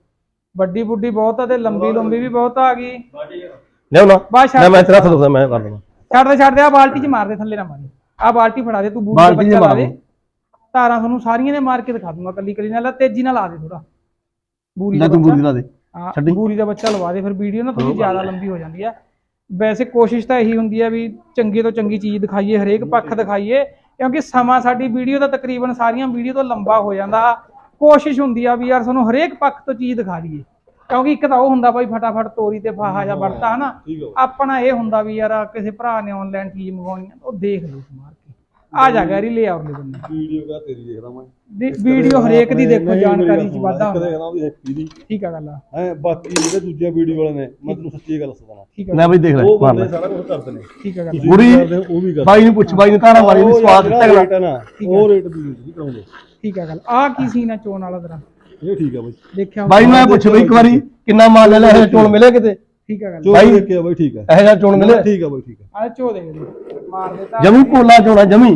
ਵੱਡੀ ਬੁੱਢੀ ਬਹੁਤ ਆ ਤੇ ਲੰਬੀ ਲੰਬੀ ਵੀ ਬਹੁਤ ਆ ਗਈ। ਲਿਆਓ ਨਾ। ਬਸ ਮੈਂ ਮੈਂ ਤੇਰਾ ਹੱਥ ਦੁਖਦਾ ਮੈਂ ਕਰ ਲਵਾਂ। ਛੱਡ ਦੇ ਛੱਡ ਦੇ ਆ ਬਾਲਟੀ 'ਚ ਮਾਰ ਦੇ ਥੱਲੇ ਨਾ ਮਾਰੀ ਆ ਬਾਲਟੀ ਫੜਾ ਦੇ ਤੂੰ ਬੂਟ ਬਾਲਟੀ 'ਚ ਬੱਚਾ ਲਾ ਦੇ। ਧਾਰਾਂ ਤੁਹਾਨੂੰ ਸਾਰੀਆਂ ਨੇ ਮਾਰ ਕੇ ਦਿਖਾ ਦੂੰਗਾ ਕੱਲੀ ਕੱਲੀ ਨਾਲ। ਤੇਜ਼ੀ ਨਾਲ ਲਾ ਦੇ ਥੋੜਾ ਬੂਰੀ ਦਾ ਤੂੰ ਬੱਚਾ। ਬੂਰੀ ਲਾ ਦੇ। ਹਾਂ, ਛੱਡੀ। ਬੂਰੀ ਦਾ ਬੱਚਾ ਲਵਾ ਦੇ ਫਿਰ ਵੀਡੀਓ ਨਾ ਥੋੜੀ ਜ਼ਿਆਦਾ ਲੰਬੀ ਹੋ ਜਾਂਦੀ ਆ। ਵੈਸੇ ਕੋਸ਼ਿਸ਼ ਤਾਂ ਇਹੀ ਹੁੰਦੀ ਆ ਵੀ ਚੰਗੀ ਤੋਂ ਚੰਗੀ ਚੀਜ਼ ਦਿਖਾਈਏ ਹਰੇਕ ਪੱਖ ਦਿਖਾਈਏ ਕਿਉਂਕਿ ਸਮਾਂ ਸਾਡੀ ਵੀਡੀਓ ਦਾ ਤਕਰੀਬਨ ਸਾਰੀਆਂ ਵੀਡੀਓ ਤੋਂ ਲੰਬਾ ਹੋ ਜਾਂਦਾ। ਕੋਸ਼ਿਸ਼ ਹੁੰਦੀ ਆ ਵੀ ਯਾਰ ਤੁਹਾਨੂੰ ਹਰੇਕ ਪੱਖ ਤੋਂ ਚੀਜ਼ ਦਿਖਾ ਦਈਏ। ਕਿਉਂਕਿ ਇੱਕ ਤਾਂ ਉਹ ਹੁੰਦਾ ਬਾਈ ਫਟਾਫਟ ਤੋਰੀ ਤੇ ਫਾਹਾ ਜਾਂ ਵੜਤਾ ਹਨਾ? ਆਪਣਾ ਇਹ ਹੁੰਦਾ ਵੀ ਯਾਰ ਕਿਸੇ ਭਰਾ ਨੇ ਆਨਲਾਈਨ ਚੀਜ਼ ਮੰਗਵਾਉਣੀ ਆ ਉਹ ਦੇਖ ਲਓ ਮਾਰ ਕੇ ਆ ਜਾ ਗੈਰੀ ਲੈ ਆਉਰ ਲੈ ਬੰਦੇ ਵੀਡੀਓ ਕਾ ਤੇਰੀ ਦੇਖਦਾ ਮੈਂ? ਦੀ- ਵੀਡੀਓ ਹਰੇਕ ਦੀ ਦੇਖੋ ਜਾਣਕਾਰੀ ਚ ਵਾਧਾ ਹੁੰਦਾ। ਕਹਿੰਦਾ ਉਹਦੀ ਹੈਪੀ ਦੀ। ਠੀਕ ਆ ਗੱਲ ਆ। ਹੈ ਬਾਕੀ ਜਿਹੜੇ ਦੂਜੇ ਵੀਡੀਓ ਵਾਲੇ ਨੇ ਮੈਂ ਤੈਨੂੰ ਸੱਚੀ ਗੱਲ ਦੱਸਦਾ ਠੀਕ ਆ। ਲੈ ਬਾਈ ਦੇਖ ਲੈ ਉਹ ਮਾਰ ਬੰਦੇ ਸਾਰਾ ਕੁਝ ਕਰਦੇ ਨੇ। ਠੀਕ ਆ ਗੱਲ ਕਰਦੇ ਬਾਈ ਨੂੰ। ਪੁੱਛ ਬਾਈ ਨੂੰ ਧਾਰਾ ਵਾਲੀ ਨੂੰ ਸਵਾਦ ਹੈ ਨਾ ਉਹ ਰੇਟ ਦੀ ਨਹੀਂ ਕਰਾਉਂਦੇ ਠੀਕ ਆ ਗੱਲ। ਆ ਕੀ ਸੀ ਨਾ ਚੋਣ ਵਾਲਾ ਤੇਰਾ? ਇਹ ਠੀਕ ਆ ਬਾਈ। ਦੇਖਿਆ ਬਾਈ ਨੂੰ ਮੈਂ ਪੁੱਛ ਬਈ ਇੱਕ ਵਾਰੀ ਕਿੰਨਾ ਮਾਲ ਲੈ ਲਿਆ ਚੋਣ ਮਿਲੇ ਕਿਤੇ? ਠੀਕ ਆ ਗੱਲ। ਜੋ ਬਾਈ- ਦੇਖਿਆ ਬਾਈ ਠੀਕ ਹੈ ਇਹੋ ਜਿਹਾ ਚੋਣ ਮਿਲੇ ਠੀਕ ਆ ਬਾਈ ਠੀਕ ਆ। ਆ ਚੋ ਦੇ ਦੇ ਮਾਰ ਦੇ ਤਾਂ ਜਮੀ ਕੋਲਾ ਚੋਣਾ ਜਮੀ।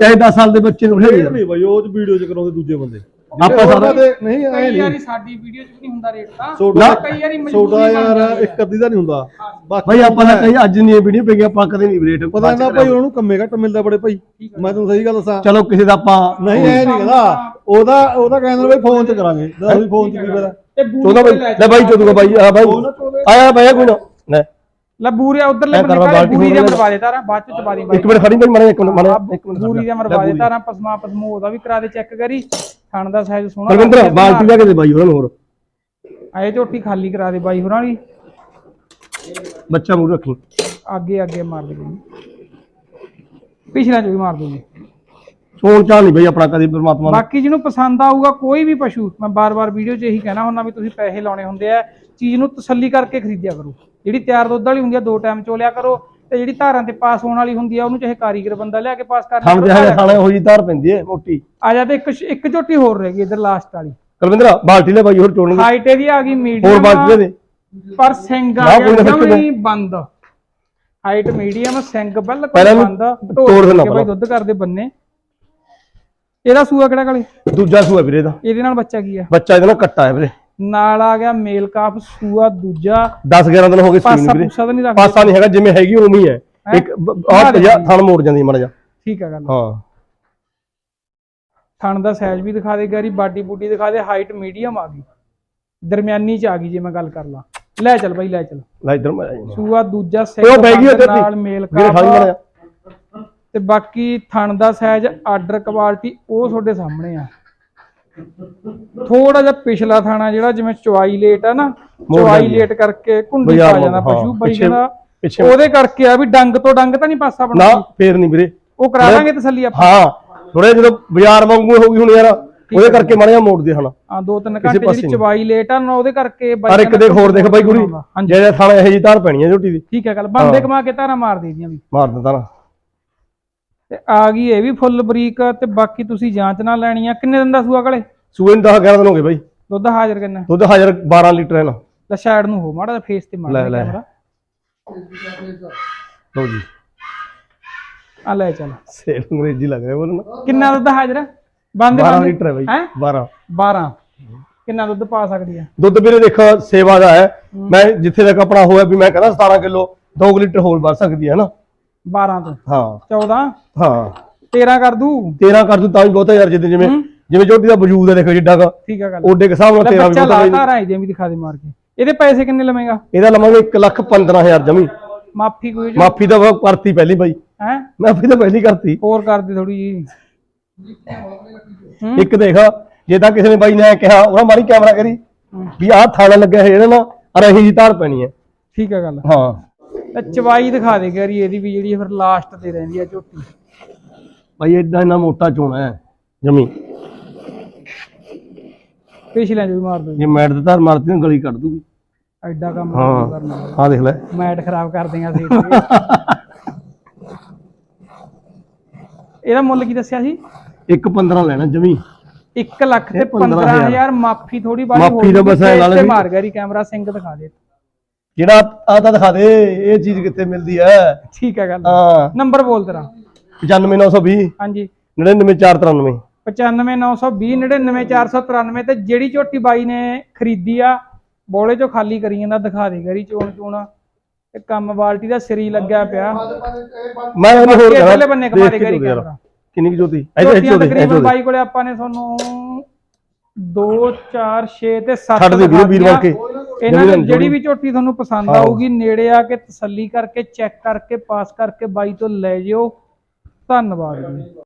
ਚਾਹੇ 10 ਸਾਲ ਦੇ ਬੱਚੇ ਨੂੰ ਇਹ ਖੇਡ ਨਹੀਂ ਬਾਈ ਉਹ ਵੀਡੀਓ ਚ ਕਰਾਉਂਦੇ ਦੂਜੇ ਬੰਦੇ। ਆਪਾਂ ਸਾਰਾ ਨਹੀਂ ਐ ਕਈ ਨਹੀਂ। ਵਾਰੀ ਸਾਡੀ ਵੀਡੀਓ 'ਚ ਵੀ ਨਹੀਂ ਹੁੰਦਾ ਰੇਟ ਤਾਂ। ਛੋਟਾ ਕਈ ਵਾਰੀ ਛੋਟਾ ਮਜਬੂਰੀ ਯਾਰ ਬਣ ਜਾਂਦੀ ਇੱਕ ਅੱਧੀ ਦਾ ਨਹੀਂ ਹੁੰਦਾ। ਬਾਕੀ ਬਾਈ ਆਪਾਂ ਤਾਂ ਕਹੀ ਅੱਜ ਨਹੀਂ ਇਹ ਵੀਡੀਓ ਪਈ ਆਪਾਂ ਕਦੇ ਨਹੀਂ ਰੇਟ ਪਤਾ ਨਾ ਭਾਈ ਉਹਨਾਂ ਨੂੰ ਕੰਮੇ ਘੱਟ ਮਿਲਦਾ ਬੜੇ ਭਾਈ। ਮੈਂ ਤੁਹਾਨੂੰ ਸਹੀ ਗੱਲ ਦੱਸਾਂ। ਚਲੋ ਕਿਸੇ ਦਾ ਆਪਾਂ ਨਹੀਂ ਐ ਨਹੀਂ ਕਹਿੰਦਾ। ਉਹਦਾ ਉਹਦਾ ਕਹਿੰਦਾ ਬਈ ਫੋਨ ਤੇ ਕਰਾਂਗੇ। ਦੱਸ ਵੀ ਫੋਨ ਤੇ ਕੀ ਪਤਾ ਤੇ ਚੋਦਾ ਬਾਈ ਲੈ ਬਾਈ ਚੋਦੂਗਾ ਬਾਈ ਆ ਬਾਈ। ਆਇਆ ਬਾਈ ਕੋਈ ਨਾ। ਲੈ। ਲੈ ਬੂਰੀਆ ਉਧਰਲੇ ਐਂ ਬੰਨੇ ਕਰਵਾ ਕਾਲੇ ਬਾਲਟੀ ਬੂਰੀ ਦੇ ਹੋਰ ਲੈ। ਮਰਵਾ ਦੇ ਤਾਰਾ ਬਾਅਦ ਚ ਚਬਾ ਦੇ ਬਾਈ। ਇੱਕ ਮਿੰਟ ਖੜੀ ਬਾਈ ਮਾੜਾ ਜਿਹਾ, ਇੱਕ ਮਿੰਟ ਮਾੜਾ ਆਹ ਜਿਹਾ, ਇੱਕ ਮਿੰਟ। ਬੂਰੀ ਦੇ ਲੈ ਮਰਵਾ ਦੇ ਬੂਰੀ। ਤਾਰਾ ਪਸਮਾ ਪਸਮੂ ਉਹਦਾ ਵੀ ਕਰਾ ਦੇ ਚੈੱਕ ਕਰੀ। ਥਣ ਦਾ ਸਾਈਜ਼ ਸੋਹਣਾ ਪਰਵਿੰਦਰ ਬਾਲਟੀ ਲੈ ਕੇ ਦੇ। ਬਾਈ ਉਹਨਾਂ ਨੂੰ ਹੋਰ। ਆਏ ਝੋਟੀ ਖਾਲੀ ਕਰਾ ਦੇ ਬਾਈ ਹੋਰਾਂ ਦੀ। ਬੱਚਾ ਮੂੰਹ ਰੱਖੀ ਅੱਗੇ ਅੱਗੇ ਮਾਰ ਦੇ ਜੀ ਪਿਛਲਾ ਚ ਵੀ ਮਾਰ ਦੋ। ਸੋਨ ਚਾਹ ਨਹੀਂ ਬਾਈ ਆਪਣਾ ਕਦੇ ਪਰਮਾਤਮਾ ਨੂੰ। ਬਾਕੀ ਜਿਹਨੂੰ ਪਸੰਦ ਆਊਗਾ ਕੋਈ ਵੀ ਪਸ਼ੂ ਮੈਂ ਬਾਰ-ਬਾਰ ਵੀਡੀਓ 'ਚ ਇਹੀ ਕਹਿਣਾ ਹੁੰਦਾ ਵੀ ਤੁਸੀਂ ਪੈਸੇ ਲਾਉਣੇ ਹੁੰਦੇ ਆ ਚੀਜ਼ ਨੂੰ ਤਸੱਲੀ ਕਰਕੇ ਖਰੀਦਿਆ ਕਰੋ। ਜਿਹੜੀ ਤਿਆਰ ਦੁੱਧ ਵਾਲੀ ਹੁੰਦੀ ਆ ਦੋ ਟਾਈਮ ਚੋਲਿਆ ਕਰੋ ਤੇ ਜਿਹੜੀ ਧਾਰਾਂ ਤੇ ਪਾਸ ਹੋਣ ਵਾਲੀ ਹੁੰਦੀ ਆ ਉਹਨੂੰ ਚਾਹੇ ਕਾਰੀਗਰ ਬੰਦਾ ਲਿਆ ਕੇ ਪਾਸ ਕਰ ਦੇ ਹਾਲੇ ਖਾਣੇ ਉਹੀ ਧਾਰ ਪੈਂਦੀ ਹੈ ਮੋਟੀ। ਆ ਜਾ ਤੇ ਇੱਕ ਇੱਕ ਝੋਟੀ ਹੋਰ ਰਹਿ ਗਈ ਇਧਰ ਲਾਸਟ ਵਾਲੀ। ਕੁਲਵਿੰਦਰ ਬਾਲਟੀ ਲੈ ਬਾਈ ਹੋਰ ਚੋਣਗੇ ਹਾਈਟ ਇਹਦੀ ਆ ਗਈ ਹੋਰ ਮੀਡੀਅਮ ਬਾਲਟੀ ਦੇ ਪਰ ਸਿੰਘ ਆ ਗਿਆ ਬੰਦ। ਹਾਈਟ ਮੀਡੀਅਮ ਸਿੰਘ ਬਿਲਕੁਲ ਬੰਦ। ਤੋੜ ਕੇ ਬਈ ਦੁੱਧ ਕਰਦੇ ਬੰਨੇ। ਇਹਦਾ ਸੂਆ ਕਿਹੜਾ ਕਾਲੇ? ਦੂਜਾ ਸੂਆ ਵੀਰੇ ਦਾ ਇਹਦੇ ਨਾਲ ਬੱਚਾ ਕੀ ਆ? ਬੱਚਾ ਇਹਦੇ ਨਾਲ ਕੱਟਾ ਹੈ ਵੀਰੇ। ਨਾਲ ਆ ਗਿਆ ਮੇਲ ਕਾਫ ਸੂਆ ਦੂਜਾ। 10 11 ਦਿਨ ਹੋ ਗਏ ਸੂਈ ਨੂੰ ਵੀਰੇ। ਪੂਸਾ ਨਹੀਂ ਰੱਖਦੇ। ਪਾਸਾ ਨਹੀਂ ਹੈਗਾ ਜਿਵੇਂ ਹੈਗੀ ਉਵੇਂ ਹੀ ਹੈ? ਇੱਕ ਆਹ ਜਿਹਾ ਥਣ ਮੋੜ ਜਾਂਦੀ ਮਾੜਾ ਜਿਹਾ। ਠੀਕ ਆ ਗੱਲ। ਹਾਂ। ਥਣ ਦਾ ਸਾਈਜ਼ ਵੀ ਦਿਖਾ ਦੇ ਗਾਰੀ ਬਾਡੀ ਬੂਡੀ ਦਿਖਾ ਦੇ ਹਾਈਟ ਮੀਡੀਅਮ ਆ ਗਈ। ਦਰਮਿਆਨੀ ਚ ਆ ਗਈ ਜੇ ਮੈਂ ਗੱਲ ਕਰ ਲਾਂ। ਲੈ ਚੱਲ ਬਾਈ ਲੈ ਚੱਲ। ਲੈ ਇਧਰ ਮੈਂ। ਸੂਆ ਦੂਜਾ ਦੀ। ਨਾਲ ਮੇਲ ਜਿਹਾ। ਤੇ ਬਾਕੀ ਥਣ ਦਾ ਸਾਈਜ਼ ਆਰਡਰ ਕੁਆਲਿਟੀ ਉਹ ਤੁਹਾਡੇ ਸਾਹਮਣੇ ਆ। ਥੋੜਾ ਜਿਹਾ ਪਿਛਲਾ ਥਾਣਾ ਜਿਹੜਾ ਜਿਵੇਂ ਚੁਆਈ ਲੇਟ ਆ ਨਾ ਆ। ਲੇਟ ਕਰਕੇ ਕੁੰਡੀ ਪਾ ਜਾਂਦਾ ਪਸ਼ੂ ਹਾਂ, ਬਾਈ ਪਿੱਛੇ ਉਹਦੇ ਕਰਕੇ ਆ ਵੀ ਡੰਗ ਤੋਂ ਡੰਗ ਤਾਂ ਨਹੀਂ ਪਾਸਾ ਨਾ ਬਣਦਾ ਫੇਰ ਨਹੀਂ ਵੀਰੇ। ਉਹ ਕਰਾ ਦਾਂਗੇ ਤਸੱਲੀ ਆਪਾਂ। ਹਾਂ ਥੋੜੇ ਜਦੋਂ ਬਾਜ਼ਾਰ ਵਾਂਗੂ ਹੋ ਗਈ ਹੁਣ ਯਾਰ ਉਹਦੇ ਕਰਕੇ ਮਾੜਾ ਜਿਹਾ ਮੋੜਦੇ ਹਨ। ਆ ਦੋ ਤਿੰਨ ਘੰਟੇ ਜਿਹੜੀ। ਚਵਾਈ ਲੇਟ ਆ ਨਾ ਉਹਦੇ ਕਰਕੇ ਬਾਈ ਪਰ ਇੱਕ ਦੇਖ ਹੋਰ ਦੇਖ ਬਾਈ ਗੁਰੀ ਜਿਹੜੇ ਥਾਣਾ ਇਹ ਜੀ ਧਾਰ ਪੈਣੀ ਹੈ ਝੋਟੀ ਦੀ। ਠੀਕ ਹੈ ਗੱਲ। ਬੰਦੇ ਕਮਾ ਕੇ ਧਾਰਾ ਮਾਰ ਦੇ ਦੀਆਂ ਵੀ। ਮਾਰ ਦਿੰਦਾ ਨਾ। ਤੇ ਆ ਗਈ ਇਹ ਵੀ ਫੁੱਲ ਬਰੀਕ ਤੇ ਬਾਕੀ ਤੁਸੀਂ ਜਾਂਚ ਨਾਲ ਲੈਣੀ ਆ। ਕਿੰਨੇ ਦਿਨ ਦਾ ਸੂਆ ਕਲੇ? ਸੂਏ ਨੂੰ 10 11 ਦਿਨ ਹੋ ਗਏ ਬਾਈ। ਦੁੱਧ ਹਾਜ਼ਰ ਕਿੰਨਾ? ਦੁੱਧ ਹਾਜ਼ਰ 12 ਲੀਟਰ ਹੈ ਨਾ। ਲੈ ਸਾਈਡ ਨੂੰ ਹੋ ਮਾੜਾ ਜਿਹਾ ਫੇਸ ਤੇ ਮਾਰ ਲੈ, ਦੇ ਲੈ। ਕੈਮਰਾ। ਲਓ ਜੀ। ਆ ਲੈ ਚੱਲ। ਸੇਲ ਅੰਗਰੇਜ਼ੀ ਲੱਗ ਰਿਹਾ ਬੋਲਣਾ। ਕਿੰਨਾ ਦੁੱਧ ਹਾਜ਼ਰ ਬੰਦੇ 12 ਲੀਟਰ ਹੈ ਬਾਈ ਹੈ? 12 12 ਕਿੰਨਾ ਦੁੱਧ ਪਾ ਸਕਦੀ ਆ ਦੁੱਧ ਵੀਰੇ ਦੇਖੋ ਸੇਵਾ ਦਾ ਹੈ। ਮੈਂ ਜਿੱਥੇ ਤੱਕ ਆਪਣਾ ਹੋਇਆ ਵੀ ਮੈਂ ਕਹਿੰਦਾ 17 ਕਿਲੋ 2 ਲੀਟਰ ਹੋਰ ਵੱਧ ਸਕਦੀ ਹੈ ਨਾ। 12 ਤੋਂ। ਹਾਂ। 14 ਹਾਂ। 13 ਕਰ ਦੂ? 13 ਕਰ ਦੂੰ ਤਾਂ ਵੀ ਬਹੁਤਾ ਯਾਰ ਜਿੱਦ ਜਿਵੇਂ ਜਿਵੇਂ ਝੋਟੀ ਦਾ ਵਜੂਦ ਹੈ ਦੇਖੋ ਜਿੱਡਾ ਕਾ ਠੀਕ ਆ ਗੱਲ। ਓਡੇ ਕੇ ਹਿਸਾਬ ਨਾਲ ਲੈ 13 ਵੀ ਬੱਚਾ ਬਹੁਤਾ ਲਾ ਬਾਈ ਧਾਰਾ ਇਹਦੀਆਂ ਵੀ ਦਿਖਾ ਦੇ ਮਾਰ ਕੇ। ਇਹਦੇ ਪੈਸੇ ਕਿੰਨੇ ਲਵੇਂਗਾ? ਇਹਦਾ ਲਵਾਂਗੇ 1 ਲੱਖ 15000 ਜਮੀ। ਮਾਫੀ ਕੋਈ ਮਾਫੀ ਤਾਂ ਕਰਤੀ ਪਹਿਲੀ ਬਾਈ। ਹੈ? ਮਾਫੀ ਤਾਂ ਪਹਿਲੀ ਕਰਤੀ। ਹੋਰ ਕਰ ਦੇ ਥੋੜੀ ਜੀ ਹੂੰ। ਇੱਕ ਦੇਖ ਜੇ ਤਾਂ ਕਿਸੇ ਨੇ ਬਾਈ ਨੇ ਕਿਹਾ ਉਹਨਾਂ ਮਾਰੀ ਕੈਮਰਾ ਕਰੀ ਵੀ ਆਹ ਥਾਲਾ ਲੱਗਿਆ ਹੈ ਇਹਦੇ ਨਾਲ ਅਰ ਇਹੀ ਜੀ ਧਾਰ ਪੈਣੀ ਹੈ। ਠੀਕ ਆ ਗੱਲ। ਹਾਂ। ਤੇ ਚਵਾਈ ਦਿਖਾ ਦੇ ਗਰੀ ਇਹਦੀ ਵੀ ਜਿਹੜੀ ਫਿਰ ਲਾਸਟ ਤੇ ਰਹਿੰਦੀ ਆ ਝੋਟੀ। ਬਾਈ ਏਡਾ ਇੰਨਾ ਮੋਟਾ ਚੋਣਾ ਹੈ ਜਮੀ। ਪਿਛਲਿਆਂ ਚ ਵੀ ਮਾਰ ਦੋ। ਜੇ ਮੈਟ ਦੇ ਧਾਰ ਮਾਰਤੀ ਨਾ ਗਲੀ ਕੱਢ ਦੂਗੀ। ਐਡਾ ਕੰਮ ਹਾਂ ਕਰਨਾ। ਆ ਦੇਖ ਲੈ। ਮੈਟ ਖਰਾਬ ਕਰ ਦੇਗਾ ਸੀਟ ਇਹਦਾ ਮੁੱਲ ਕੀ ਦੱਸਿਆ ਸੀ? ਇੱਕ 15 ਲੈਣਾ ਜਮੀ। 1 ਲੱਖ ਤੇ ਇਹ 15,000 15000 ਮਾਫੀ ਥੋੜੀ ਬਾਲੀ ਮਾਫ਼ੀ ਤਾਂ ਬਸ ਐਂ ਲਾ ਲੈ ਤੇ ਵੀ- ਮਾਰ ਗਿਆ ਰੀ ਕੈਮਰਾ ਸਿੰਕ ਦਿਖਾ ਦੇ। ਜਿਹੜਾ ਆ ਤਾਂ ਦਿਖਾ ਦੇ ਇਹ ਚੀਜ਼ ਕਿੱਥੇ ਮਿਲਦੀ ਹੈ? ਠੀਕ ਹੈ ਗੱਲ। ਹਾਂ। ਨੰਬਰ ਬੋਲ ਤੇਰਾ। 95920 ਹਾਂਜੀ। 99493 95920 99493 ਤੇ ਜਿਹੜੀ ਝੋਟੀ ਬਾਈ ਨੇ ਖਰੀਦੀ ਆ ਬੋਲੇ ਚੋਂ ਖਾਲੀ ਕਰੀ ਜਾਂਦਾ ਦਿਖਾ ਦੇ ਗਰੀ ਚੋਣ ਚੋਣਾ। ਤੇ ਕੰਮ ਬਾਲਟੀ ਦਾ ਸਿਰ ਲੱਗਿਆ ਪਿਆ। ਮੈਂ ਇਹਨੂੰ ਹੋਰ ਕਰਾਂ ਇਧਰਲੇ ਬੰਨੇ ਜੋਤੀ। ਕੈਮਰਾ। ਕਿੰਨੀ ਕੁ ਜੋਤੀ? ਝੋਟੀਆਂ ਇੱਥੇ ਤਕਰੀਬਨ ਬਾਈ ਕੋਲੇ ਆਪਾਂ ਨੇ ਤੁਹਾਨੂੰ 2 4 6 ਤੇ 7 ਛੱਡ ਦੇ ਵੀਰੋ ਵੀਰ ਬਣ ਕੇ। ਇਹਨਾਂ ਦੀ ਜਿਹੜੀ ਵੀ ਝੋਟੀ ਤੁਹਾਨੂੰ ਪਸੰਦ। ਆਊਗੀ ਨੇੜੇ ਆ ਕੇ ਤਸੱਲੀ ਕਰਕੇ ਚੈੱਕ ਕਰਕੇ ਪਾਸ ਕਰਕੇ ਬਾਈ ਤੋਂ ਲੈ ਜਿਓ ਧੰਨਵਾਦ ਜੀ